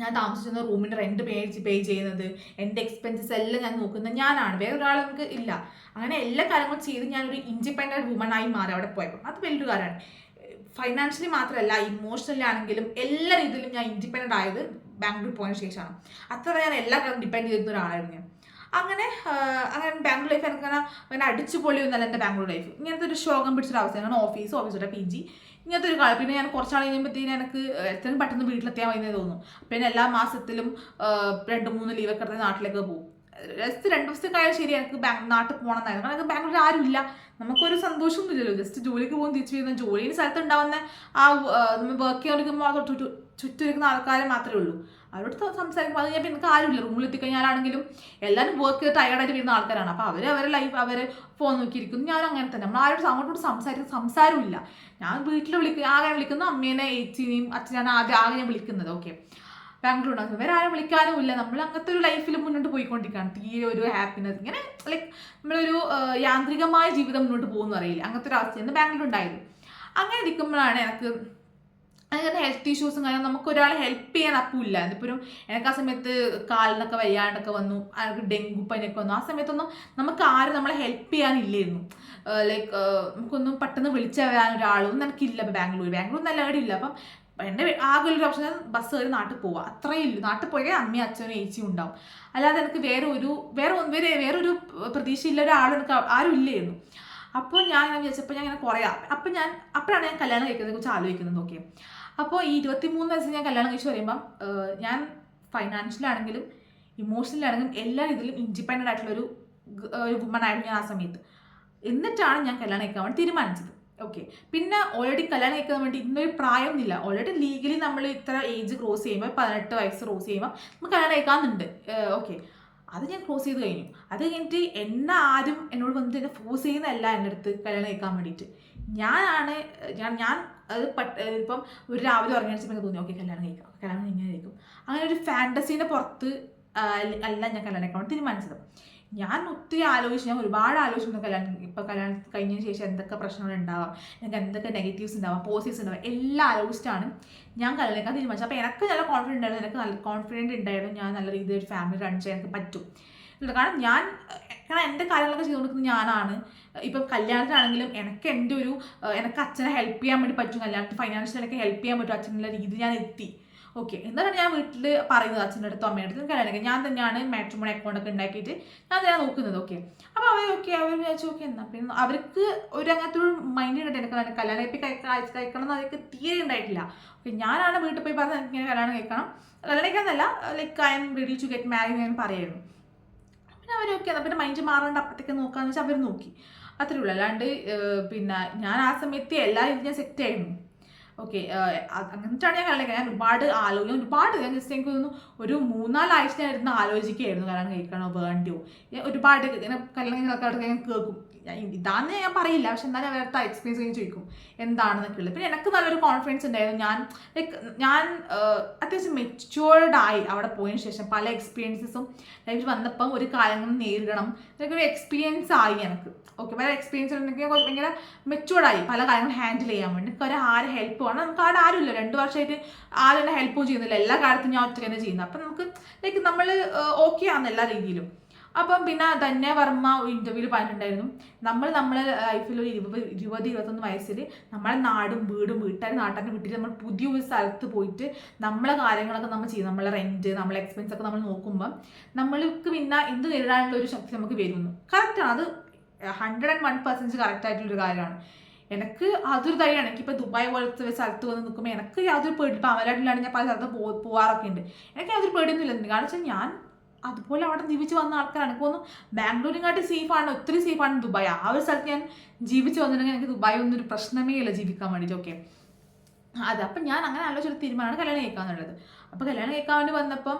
ഞാൻ താമസിച്ചിരുന്ന റൂമിന്റെ റെന്റ് പേ പേ ചെയ്യുന്നത് എന്റെ എക്സ്പെൻസസ് എല്ലാം ഞാൻ നോക്കുന്നത് ഞാനാണ്. വേറെ ഒരാൾ നമുക്ക് ഇല്ല. അങ്ങനെ എല്ലാ കാര്യങ്ങളും ചെയ്ത് ഞാനൊരു ഇൻഡിപെൻഡന്റ് വുമൺ ആയി മാറി അവിടെ പോയപ്പോൾ അത് വലിയൊരു കാര്യമാണ്. ഫൈനാൻഷ്യലി മാത്രമല്ല ഇമോഷണലി ആണെങ്കിലും എല്ലാ രീതിയിലും ഞാൻ ഇൻഡിപെൻഡന്റ് ആയത് ബാംഗ്ലൂർ പോയതിനു ശേഷമാണ്. അത്ര ഞാൻ എല്ലാ കാര്യം ഡിപ്പെൻഡ് ചെയ്തിരുന്ന ഒരാളായിരുന്നു ഞാൻ. അങ്ങനെ അങ്ങനെ ബാംഗ്ലൂർ ലൈഫ് എനിക്കങ്ങനെ അങ്ങനെ അടിച്ചു പൊളിയൊന്നല്ല എന്റെ ബാംഗ്ലൂർ ലൈഫ് ഇങ്ങനത്തെ ഒരു ശോകം പിടിച്ചൊരു അവസ്ഥയാണ്. ഓഫീസ് ഓഫീസിലെ പി ജി ഇങ്ങനത്തെ ഒരു കാലം. പിന്നെ ഞാൻ കുറച്ചാൾ കഴിയുമ്പോഴത്തേക്കും എനിക്ക് എത്രയും പെട്ടെന്ന് വീട്ടിലെത്തിയാൽ മതി തോന്നും പിന്നെ എല്ലാ മാസത്തിലും രണ്ട് മൂന്ന് ലീവൊക്കെ എടുത്ത് നാട്ടിലേക്ക് പോകും. ജസ്റ്റ് രണ്ട് ദിവസത്തെ കാര്യം ശരി എനിക്ക് നാട്ടിൽ പോകണം എന്നായിരുന്നു കാരണം എനിക്ക് ബാംഗ്ലൂരിൽ ആരുമില്ല നമുക്കൊരു സന്തോഷമൊന്നും ഇല്ലല്ലോ. ജസ്റ്റ് ജോലിക്ക് പോകും തിരിച്ചു വരുന്ന ജോലിയുടെ സ്ഥലത്ത് ഉണ്ടാവുന്ന ആ നമ്മൾ വർക്ക് ചെയ്യാൻ ചുറ്റിരിക്കുന്ന ആൾക്കാരെ മാത്രമേ ഉള്ളൂ. അവരോട് സംസാരിക്കും അത് കഴിഞ്ഞാൽ എനിക്ക് ആരുമില്ല റൂമിൽ എത്തിക്കഴിഞ്ഞാലാണെങ്കിലും എല്ലാവരും വർക്ക് ചെയ്ത് ടയർഡായിട്ട് വരുന്ന ആൾക്കാരാണ്. അപ്പോൾ അവർ അവരെ ലൈഫ് അവർ ഫോൺ നോക്കിയിരിക്കുന്നു. ഞാൻ അങ്ങനെ തന്നെ. നമ്മൾ ആരോട് അങ്ങോട്ടോട് സംസാരിക്കുന്ന സംസാരമില്ല ഞാൻ വീട്ടിൽ വിളിക്കുക ആകെ വിളിക്കുന്നു അമ്മേനെ ഏച്ചിനെയും അച്ഛനാണ് ആദ്യം ആകെ ഞാൻ വിളിക്കുന്നത്. ഓക്കെ ബാംഗ്ലൂർ ഉണ്ടാകും വേറെ ആരും വിളിക്കാനും ഇല്ല. നമ്മൾ അങ്ങനത്തെ ഒരു ലൈഫിൽ മുന്നോട്ട് പോയിക്കൊണ്ടിരിക്കുകയാണ്. തീരെ ഒരു ഹാപ്പിനെസ് ഇങ്ങനെ ലൈക്ക് നമ്മളൊരു യാന്ത്രികമായ ജീവിതം മുന്നോട്ട് പോകുന്നു അറിയില്ല. അങ്ങനത്തെ ഒരു അവസ്ഥയാണ് ബാംഗ്ലൂർ ഉണ്ടായത് അങ്ങനെ ഇരിക്കുമ്പോഴാണ് എനിക്ക് അങ്ങനെ ഹെൽത്ത് ഇഷ്യൂസും കാരണം നമുക്ക് ഒരാളെ ഹെൽപ്പ് ചെയ്യാൻ അപ്പില്ല. ഇതിപ്പോ എനിക്ക് ആ സമയത്ത് കാലിനൊക്കെ വയ്യാണ്ടൊക്കെ വന്നു ആൾക്ക് ഡെങ്കു പനിയൊക്കെ വന്നു. ആ സമയത്തൊന്നും നമുക്ക് ആരും നമ്മളെ ഹെൽപ്പ് ചെയ്യാനില്ലായിരുന്നു. ലൈക്ക് നമുക്കൊന്നും പെട്ടെന്ന് വിളിച്ചു വരാൻ ഒരാളൊന്നും എനിക്കില്ല ഇപ്പം ബാംഗ്ലൂർ ബാംഗ്ലൂർ നല്ല അവിടെ ഇല്ല അപ്പം എന്റെ ആകെ ഒരു ഓപ്ഷൻ ബസ് കയറി നാട്ടിൽ പോവുക അത്രയേ ഉള്ളൂ. നാട്ടിൽ പോയാൽ അമ്മയും അച്ഛനും ഏച്ചിയും ഉണ്ടാവും. അല്ലാതെ എനിക്ക് വേറെ ഒരു വേറെ വേറെ വേറൊരു പ്രതീക്ഷയില്ല ഒരാൾ എനിക്ക് ആരും ഇല്ലായിരുന്നു അപ്പോൾ ഞാൻ ഇങ്ങനെ വിചാരിച്ചപ്പോൾ ഞാൻ ഇങ്ങനെ കുറേ അപ്പം ഞാൻ അപ്പോഴാണ് ഞാൻ കല്യാണം കഴിക്കുന്നതിനെ കുറിച്ച് ആലോചിക്കുന്നത് ഓക്കെ അപ്പോൾ ഈ ഇരുപത്തി മൂന്ന് വയസ്സിൽ ഞാൻ കല്യാണം കഴിച്ച് പറയുമ്പം ഞാൻ ഫൈനാൻഷ്യലാണെങ്കിലും ഇമോഷണലാണെങ്കിലും എല്ലാ രീതിയിലും ഇൻഡിപെൻഡന്റ് ആയിട്ടുള്ള ഒരു ഒരു വുമൺ ആയിരുന്നു ഞാൻ ആ സമയത്ത്. എന്നിട്ടാണ് ഞാൻ കല്യാണം കഴിക്കാൻ വേണ്ടി തീരുമാനിച്ചത് ഓക്കെ പിന്നെ ഓൾറെഡി കല്യാണം കഴിക്കാൻ വേണ്ടി ഇന്നൊരു പ്രായമൊന്നുമില്ല. ഓൾറെഡി ലീഗലി നമ്മൾ ഇത്ര ഏജ് ക്രോസ് ചെയ്യുമ്പോൾ പതിനെട്ട് വയസ്സ് ക്രോസ് ചെയ്യുമ്പോൾ നമുക്ക് കല്യാണം കഴിക്കാമെന്നുണ്ട് ഓക്കെ അത് ഞാൻ ക്ലോസ് ചെയ്ത് കഴിഞ്ഞു. അത് കഴിഞ്ഞിട്ട് എന്നെ ആരും എന്നോട് വന്നിട്ട് എന്നെ ഫോഴ്സ് ചെയ്യുന്നതല്ല എന്റെ അടുത്ത് കല്യാണം കഴിക്കാൻ വേണ്ടിയിട്ട്. ഞാനാണ് ഞാൻ ഞാൻ അത് പട്ട് ഇപ്പം ഒരു രാവിലെ ഉറങ്ങിയപ്പോൾ എനിക്ക് തോന്നി ഓക്കെ കല്യാണം കഴിക്കാം. കല്യാണം ഇങ്ങനെ കഴിക്കും. അങ്ങനെ ഒരു ഫാന്റസീന്റെ പുറത്ത് അല്ല ഞാൻ കല്യാണം കഴിക്കാൻ തീരുമാനിച്ചത്. ഞാൻ ഒത്തിരി ആലോചിച്ചു ഞാൻ ഒരുപാട് ആലോചിച്ചു കല്യാണം ഇപ്പം കല്യാണം കഴിഞ്ഞതിന് ശേഷം എന്തൊക്കെ പ്രശ്നങ്ങൾ ഉണ്ടാവാം എനിക്ക് എന്തൊക്കെ നെഗറ്റീവ്സ് ഉണ്ടാവാം പോസിറ്റീവ്സ് ഉണ്ടാവാം എല്ലാം ആലോചിച്ചിട്ടാണ് ഞാൻ കല്യാണം കഴിക്കാൻ തീരുമാനിച്ചത്. അപ്പോൾ എനിക്ക് നല്ല കോൺഫിഡന്റ് ഉണ്ടായിരുന്നു എനിക്ക് നല്ല കോൺഫിഡന്റ് ഉണ്ടായിരുന്നു ഞാൻ നല്ല രീതിയിൽ ഒരു ഫാമിലി റൺ ചെയ്യാൻ എനിക്ക് പറ്റും. കാരണം ഞാൻ കാരണം എന്റെ കാര്യങ്ങളൊക്കെ ചെയ്തുകൊണ്ടിരിക്കുന്നത് ഞാനാണ്. ഇപ്പം കല്യാണത്തിനാണെങ്കിലും എനിക്ക് എന്റെ ഒരു എനിക്ക് അച്ഛനെ ഹെൽപ്പ് ചെയ്യാൻ വേണ്ടി പറ്റും കല്യാണത്തിന് ഫൈനാൻഷ്യലൊക്കെ ഹെൽപ്പ് ചെയ്യാൻ പറ്റും അച്ഛനുള്ള രീതി ഞാൻ എത്തി. ഓക്കെ എന്നിട്ടാണ് ഞാൻ വീട്ടിൽ പറയുന്നത് അച്ഛന്റെ അടുത്തും അമ്മയുടെ അടുത്തും കല്യാണം. ഞാൻ തന്നെയാണ് മാട്രിമോണി അക്കൗണ്ട് ഒക്കെ ഉണ്ടാക്കിയിട്ട് ഞാൻ തന്നെയാണ് നോക്കുന്നത് ഓക്കെ അപ്പോൾ അവർ ഓക്കെ അവർ വിചാരിച്ചു ഓക്കെ എന്നാൽ പിന്നെ അവർക്ക് ഒരു അങ്ങനത്തെ ഒരു മൈൻഡ് ഉണ്ട് എനിക്ക് കല്യാണം കല്യാണം കഴിപ്പി കഴിക്കണം എന്ന് അവർക്ക് തീരെ ഉണ്ടായിട്ടില്ല ഓക്കെ ഞാനാണ് വീട്ടിൽ പോയി പറഞ്ഞത് ഇങ്ങനെ കല്യാണം കഴിക്കണം. കല്യാണം കഴിക്കാന്നല്ല like I'm ready to get marry ഞാൻ പറയായിരുന്നു പിന്നെ അവരൊക്കെ എന്നാൽ പിന്നെ മൈൻഡ് മാറാണ്ട് അപ്പത്തേക്ക് നോക്കാന്ന് വെച്ചാൽ അവർ നോക്കി. അത്രേ ഉള്ളൂ. അല്ലാണ്ട് പിന്നെ ഞാൻ ആ സമയത്ത് എല്ലാ രീതിയും സെറ്റ് ആയിരുന്നു. ഓക്കെ അങ്ങനത്തെയാണ് ഞാൻ കല്യാണം ഞാൻ ഒരുപാട് ആലോചിക്കും ഒരുപാട് ഞാൻ ജസ്റ്റ് എനിക്ക് തോന്നുന്നു ഒരു മൂന്നാലാഴ്ച ഞാൻ ഇരുന്ന് ആലോചിക്കുകയായിരുന്നു. കാരണം കഴിക്കണോ വേണ്ടിയോ? ഒരുപാട് ഇങ്ങനെ കല്യാണം ആൾക്കാർക്ക് ഞാൻ കേൾക്കും. ഇതാന്ന് ഞാൻ പറയില്ല. പക്ഷെ എന്തായാലും അവരുടെ എക്സ്പീരിയൻസ് കഴിഞ്ഞ് ചോദിക്കും. എന്താണെന്നൊക്കെ ഉള്ളത്. പിന്നെ എനിക്ക് നല്ലൊരു കോൺഫിഡൻസ് ഉണ്ടായിരുന്നു. ഞാൻ ലൈക്ക് ഞാൻ അത്യാവശ്യം മെച്ചുവേർഡ് ആയി അവിടെ പോയതിനു ശേഷം പല എക്സ്പീരിയൻസസും ലൈഫിൽ വന്നപ്പം ഒരു കാര്യങ്ങൾ നേരിടണം. ഇതൊക്കെ ഒരു എക്സ്പീരിയൻസ് ആയി എനിക്ക്. ഓക്കെ പല എക്സ്പീരിയൻസ് ഉണ്ടെങ്കിൽ ഭയങ്കര മെച്ചുവേർഡ് ആയി. പല കാര്യങ്ങളും ഹാൻഡിൽ ചെയ്യാൻ വേണ്ടി. എനിക്ക് ഒരു ആരെ ഹെൽപ്പ് വേണം? നമുക്ക് അവിടെ ആരുമില്ല. രണ്ട് വർഷമായിട്ട് ആരും എന്നെ ഹെൽപ്പ് ചെയ്യുന്നില്ല. എല്ലാ കാര്യത്തിനും ഞാൻ ഒറ്റ തന്നെ ചെയ്യുന്നത്. അപ്പം നമുക്ക് ലൈക്ക് നമ്മൾ ഓക്കെ ആണ് എല്ലാ രീതിയിലും. അപ്പം പിന്നെ തന്നെ വർമ്മ ഇന്റർവ്യൂവിൽ പറഞ്ഞിട്ടുണ്ടായിരുന്നു. നമ്മൾ നമ്മളെ ലൈഫിൽ ഒരു ഇരുപത് ഇരുപത് ഇരുപത്തൊന്ന് വയസ്സിൽ നമ്മളെ നാടും വീടും വീട്ടുകാരും നാട്ടുകാരെ വിട്ടിട്ട് നമ്മൾ പുതിയൊരു സ്ഥലത്ത് പോയിട്ട് നമ്മളെ കാര്യങ്ങളൊക്കെ നമ്മൾ ചെയ്യും. നമ്മളെ റെന്റ് നമ്മളെ എക്സ്പെൻസ് ഒക്കെ നമ്മൾ നോക്കുമ്പം നമ്മൾക്ക് പിന്നെ എന്ത് നേരിടാനുള്ള ഒരു ശക്തി നമുക്ക് വരുന്നു. കറക്റ്റാണ് അത് hundred and one percent correct ആയിട്ടുള്ളൊരു കാര്യമാണ്. എനിക്ക് അതൊരു ധൈര്യമാണ് എനിക്കിപ്പോൾ ദുബായ് പോലത്തെ സ്ഥലത്ത് വന്ന് നിൽക്കുമ്പോൾ എനിക്ക് യാതൊരു പേടി ഇപ്പോൾ അമലാട്ടിലാണ് ഞാൻ പല സ്ഥലത്ത് പോ പോവാറൊക്കെ ഉണ്ട്. എനിക്ക് യാതൊരു പേടിയൊന്നുമില്ല കാരണം വെച്ചാൽ ഞാൻ അതുപോലെ അവിടെ ജീവിച്ച് വന്ന ആൾക്കാരാണ്. എനിക്ക് തോന്നുന്നു ബാംഗ്ലൂരിനെക്കാട്ടി സേഫാണ് ഒത്തിരി സേഫാണ് ദുബായ്. ആ ഒരു സ്ഥലത്ത് ഞാൻ ജീവിച്ച് വന്നിട്ടുണ്ടെങ്കിൽ എനിക്ക് ദുബായ് ഒന്നും ഒരു പ്രശ്നമേ ഇല്ല ജീവിക്കാൻ വേണ്ടിയിട്ട്. ഓക്കെ അതെ അപ്പം ഞാൻ അങ്ങനെ ആലോചിച്ചൊരു തീരുമാനമാണ് കല്യാണം കേൾക്കാന്നുള്ളത് അപ്പോൾ കല്യാണം കേൾക്കാൻ വേണ്ടി വന്നപ്പം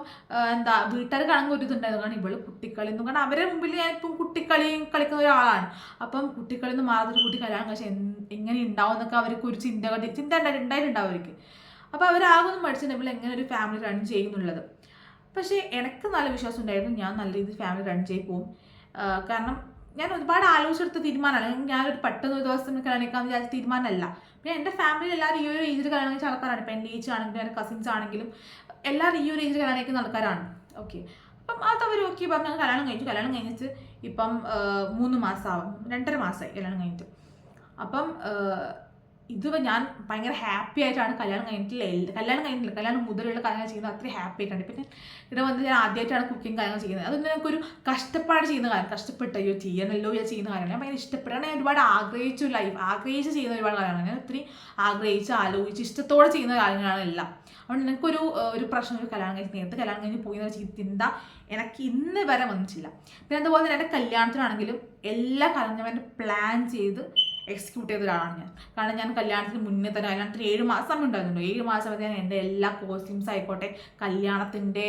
എന്താ വീട്ടുകാർക്ക് കാണുമ്പോൾ ഒരു ഇതുണ്ടായിരുന്നു. കാരണം ഇവൾ കുട്ടിക്കളി എന്നും കാരണം അവരുടെ മുമ്പിൽ ഞാൻ ഇപ്പം കുട്ടിക്കളിയും കളിക്കുന്ന ഒരാളാണ്. അപ്പം കുട്ടിക്കളി നിന്ന് മാറാത്തൊരു കുട്ടി കല്യാണം കഴിച്ചാൽ എങ്ങനെ ഉണ്ടാവും എന്നൊക്കെ അവർക്ക് ഒരു ചിന്ത ചിന്ത ഉണ്ടായി- ഉണ്ടായിട്ടുണ്ടാവും അവർക്ക്. അപ്പോൾ അവരാകൊന്നും മടിച്ചിട്ടുണ്ടെങ്കിൽ എങ്ങനെ ഒരു ഫാമിലി റൺ ചെയ്യുന്നുള്ളത്. പക്ഷേ എനിക്ക് നല്ല വിശ്വാസം ഉണ്ടായിരുന്നു ഞാൻ നല്ല രീതിയിൽ ഫാമിലി റൺ ചെയ്ത് പോകും കാരണം ഞാൻ ഒരുപാട് ആലോചിച്ചെടുത്ത തീരുമാനമാണ്. ഞാനൊരു പെട്ടെന്ന് ഒരു ദിവസം കല്യാണം കഴിക്കാമെന്ന് വിചാരിച്ച തീരുമാനമല്ല. പിന്നെ എന്റെ ഫാമിലി എല്ലാവരും ഈ ഒരു ഏജിൽ കല്യാണം കഴിച്ച ഇപ്പം എന്റെ ഏജ് ആണെങ്കിലും എന്റെ കസിൻസ് ആണെങ്കിലും എല്ലാവരും ഈ ഒരു ഏജിൽ കല്യാണം ആൾക്കാരാണ്. ഓക്കെ അപ്പം അത് അവർ ഓക്കെ പറഞ്ഞു ഞങ്ങൾ കല്യാണം കഴിഞ്ഞു കല്യാണം കഴിഞ്ഞിട്ട് ഇപ്പം മൂന്ന് മാസമാവും രണ്ടര മാസമായി കല്യാണം കഴിഞ്ഞിട്ട്. അപ്പം ആ, ഇത് ഞാൻ ഭയങ്കര ഹാപ്പി ആയിട്ടാണ് കല്യാണം കഴിഞ്ഞിട്ടില്ല കല്യാണം കഴിഞ്ഞിട്ടില്ല. കല്യാണം മുതലുള്ള കാര്യങ്ങൾ ചെയ്യുന്നത് അത്രയും ഹാപ്പി ആയിട്ടാണ്. പിന്നെ ഇവിടെ വന്ന് ഞാൻ ആദ്യമായിട്ടാണ് കുക്കിംഗ് കാര്യങ്ങൾ ചെയ്യുന്നത്. അതൊന്നും എനിക്കൊരു കഷ്ടപ്പാട് ചെയ്യുന്ന കാര്യം കഷ്ടപ്പെട്ട് അയ്യോ ചെയ്യണമല്ലോ ഞാൻ ചെയ്യുന്ന കാര്യമാണ്. ഞാൻ ഭയങ്കര ഇഷ്ടപ്പെട്ടാണ് ഞാൻ ഒരുപാട് ആഗ്രഹിച്ചു ലൈഫ് ആഗ്രഹിച്ച് ചെയ്യുന്ന ഒരുപാട് കാര്യമാണ് ഞാൻ ഒത്തിരി ആഗ്രഹിച്ച് ആലോചിച്ച് ഇഷ്ടത്തോടെ ചെയ്യുന്ന കാര്യങ്ങളാണ് എല്ലാം. അതുകൊണ്ട് എനിക്കൊരു ഒരു പ്രശ്നം ഒരു കല്യാണം കഴിഞ്ഞ് നേരത്തെ കല്യാണം കഴിഞ്ഞ് പോയി എന്ന് വെച്ചാൽ ചിന്ത എനിക്ക് ഇന്ന് വരെ വന്നിട്ടില്ല. പിന്നെ അതുപോലെ തന്നെ എന്റെ കല്യാണത്തിനാണെങ്കിലും എല്ലാ കാര്യങ്ങളും ഞാൻ പ്ലാൻ ചെയ്ത് എക്സിക്യൂട്ട് ചെയ്ത ഒരാളാണ് ഞാൻ. കാരണം ഞാൻ കല്യാണത്തിന് മുന്നേ തന്നെ കല്യാണത്തിന് ഏഴ് മാസം ഉണ്ടായിരുന്നുണ്ടോ ഉണ്ടായിരുന്നു. ഏഴ് മാസം ഞാൻ എന്റെ എല്ലാ കോസ്റ്റ്യൂംസ് ആയിക്കോട്ടെ കല്യാണത്തിന്റെ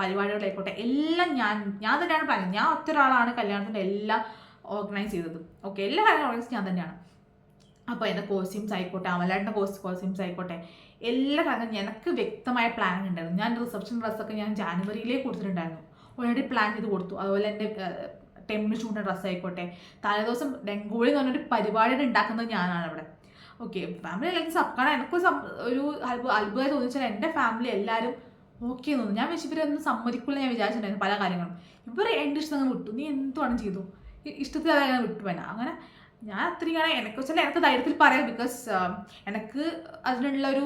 പരിപാടികളായിക്കോട്ടെ എല്ലാം ഞാൻ ഞാൻ തന്നെയാണ് പ്ലാൻ ഞാൻ ഒറ്റ ഒരാളാണ് കല്യാണത്തിന്റെ എല്ലാം ഓർഗനൈസ് ചെയ്തത്. ഓക്കെ എല്ലാ കാര്യങ്ങളും ഓർഗനൈസ് ഞാൻ തന്നെയാണ്. അപ്പോൾ എന്റെ കോസ്റ്റ്യൂംസ് ആയിക്കോട്ടെ അമലാട്ടിന്റെ കോസ്റ്റ് കോസ്റ്റ്യൂംസ് ആയിക്കോട്ടെ എല്ലാ കാര്യങ്ങളും എനിക്ക് വ്യക്തമായ പ്ലാനിങ് ഉണ്ടായിരുന്നു. ഞാൻ റിസപ്ഷൻ ഡ്രസ്സൊക്കെ ഞാൻ ജാനുവരിയിലേ കൊടുത്തിട്ടുണ്ടായിരുന്നു. ഓൾറെഡി പ്ലാൻ ചെയ്ത് കൊടുത്തു. അതുപോലെ എന്റെ ടെമ്മിന് ചൂണ്ട ഡ്രസ്സ് ആയിക്കോട്ടെ. തലേദിവസം ഡെങ്കോളി എന്ന് പറഞ്ഞൊരു പരിപാടി ഉണ്ടാക്കുന്നത് ഞാനാണ് അവിടെ. ഓക്കെ ഫാമിലി അല്ലെങ്കിൽ സബ് എനിക്ക് ഒരു അത്ഭുത അത്ഭുതമായി തോന്നിച്ചാൽ എന്റെ ഫാമിലി എല്ലാവരും ഓക്കെ തോന്നുന്നു. ഞാൻ വെച്ച് ഇവരൊന്നും സമ്മതിക്കില്ല ഞാൻ വിചാരിച്ചിട്ടുണ്ടായിരുന്നു പല കാര്യങ്ങളും. ഇവർ എന്റെ ഇഷ്ടം വിട്ടു. നീ എന്തുവാണ് ചെയ്തു. ഇഷ്ടത്തിൽ അതായത് വിട്ടു വേണം അങ്ങനെ ഞാൻ അത്രയാണ് എനിക്ക് വെച്ചാൽ എനിക്ക് ധൈര്യത്തിൽ പറയാം ബിക്കോസ് എനിക്ക് അതിനുള്ള ഒരു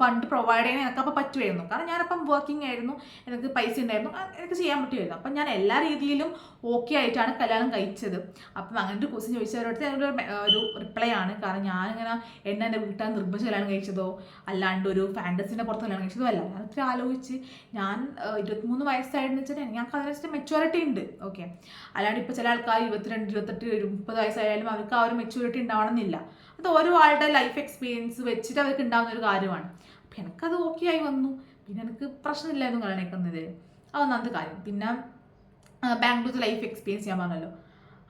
ഫണ്ട് പ്രൊവൈഡ് ചെയ്യാൻ എനിക്കപ്പോൾ പറ്റുമായിരുന്നു കാരണം ഞാനപ്പം വർക്കിംഗ് ആയിരുന്നു എനിക്ക് പൈസ ഉണ്ടായിരുന്നു എനിക്ക് ചെയ്യാൻ പറ്റുമായിരുന്നു അപ്പം ഞാൻ എല്ലാ രീതിയിലും ഓക്കെ ആയിട്ടാണ് കല്യാണം കഴിച്ചത്. അപ്പം അങ്ങനെ ഒരു ക്വസ്റ്റ്യൻ ചോദിച്ചവരോട് ഒരു ഒരു റിപ്ലൈ ആണ്. കാരണം ഞാനിങ്ങനെ എന്നെ എന്റെ വീട്ടാൻ നിർബന്ധിച്ച് കല്യാണം കഴിച്ചതോ അല്ലാണ്ട് ഒരു ഫാന്റസിന്റെ പുറത്ത് കല്യാണം കഴിച്ചതോ അല്ല. ഞാൻ ഒത്തിരി ആലോചിച്ച് ഞാൻ ഇരുപത്തിമൂന്ന് വയസ്സായിരുന്നു വെച്ചാൽ ഞങ്ങൾക്ക് അതിനനുസരിച്ച് മെച്ചൂരിറ്റി ഉണ്ട്. ഓക്കെ അല്ലാണ്ട് ഇപ്പോൾ ചില ആൾക്കാർ ഇരുപത്തിരണ്ട് ഇരുപത്തെട്ട് മുപ്പത് വയസ്സായാലും അവർക്ക് ആ ഒരു മെച്യൂരിറ്റി ഉണ്ടാവണമെന്നില്ല. അത് ഓരോ ആളുടെ ലൈഫ് എക്സ്പീരിയൻസ് വെച്ചിട്ട് അവർക്ക് ഉണ്ടാകുന്ന ഒരു കാര്യമാണ്. അപ്പം എനിക്കത് ഓക്കെ ആയി വന്നു. പിന്നെ എനിക്ക് പ്രശ്നമില്ലായിരുന്നു കല്യാണം കഴിക്കുന്നത് അത് ഒന്നാമത്തെ കാര്യം. പിന്നെ ബാംഗ്ലൂർ ലൈഫ് എക്സ്പീരിയൻസ് ഞാൻ പറഞ്ഞല്ലോ.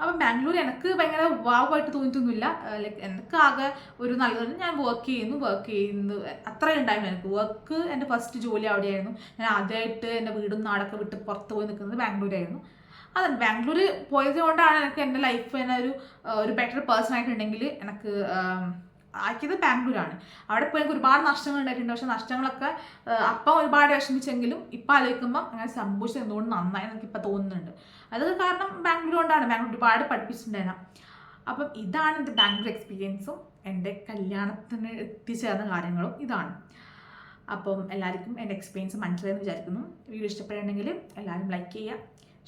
അപ്പം ബാംഗ്ലൂർ എനിക്ക് ഭയങ്കര വാവായിട്ട് തോന്നിയിട്ടൊന്നുമില്ല. ലൈക്ക് എനിക്ക് ആകെ ഒരു നല്ലത് ഞാൻ വർക്ക് ചെയ്യുന്നു വർക്ക് ചെയ്യുന്നു. അത്രയും ഉണ്ടായിരുന്നു എനിക്ക്. വർക്ക് എന്റെ ഫസ്റ്റ് ജോലി അവിടെയായിരുന്നു. ഞാൻ ആദ്യമായിട്ട് എന്റെ വീടും നാടൊക്കെ വിട്ട് പുറത്ത് പോയി നിൽക്കുന്നത് ബാംഗ്ലൂരായിരുന്നു. അതെ ബാംഗ്ലൂർ പോയത് കൊണ്ടാണ് എനിക്ക് എന്റെ ലൈഫ് തന്നെ ഒരു ഒരു ബെറ്റർ പേഴ്സൺ ആയിട്ടുണ്ടെങ്കിൽ എനിക്ക് ആക്കിയത് ബാംഗ്ലൂരാണ്. അവിടെ പോയി എനിക്ക് ഒരുപാട് നഷ്ടങ്ങൾ ഉണ്ടായിട്ടുണ്ട്. പക്ഷെ നഷ്ടങ്ങളൊക്കെ അപ്പം ഒരുപാട് വിഷമിച്ചെങ്കിലും ഇപ്പം ആലോചിക്കുമ്പോൾ അങ്ങനെ സംഭവിച്ചത് എന്തുകൊണ്ട് നന്നായി എനിക്ക് ഇപ്പം തോന്നുന്നുണ്ട്. അതൊക്കെ കാരണം ബാംഗ്ലൂർ കൊണ്ടാണ്. ബാംഗ്ലൂർ ഒരുപാട് പഠിപ്പിച്ചിട്ടുണ്ടായിരുന്നു. അപ്പം ഇതാണ് എന്റെ ബാംഗ്ലൂർ എക്സ്പീരിയൻസും എന്റെ കല്യാണത്തിന് എത്തിച്ചേർന്ന കാര്യങ്ങളും ഇതാണ്. അപ്പം എല്ലാവർക്കും എന്റെ എക്സ്പീരിയൻസ് മനസ്സിലായെന്ന് വിചാരിക്കുന്നു. വീഡിയോ ഇഷ്ടപ്പെടുകയാണെങ്കിൽ എല്ലാവരും ലൈക്ക് ചെയ്യുക.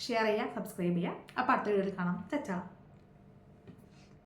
ഷെയർ ചെയ്യുക സബ്സ്ക്രൈബ് ചെയ്യുക. അപ്പോൾ അടുത്ത വീഡിയോയിൽ കാണാം. തെറ്റാ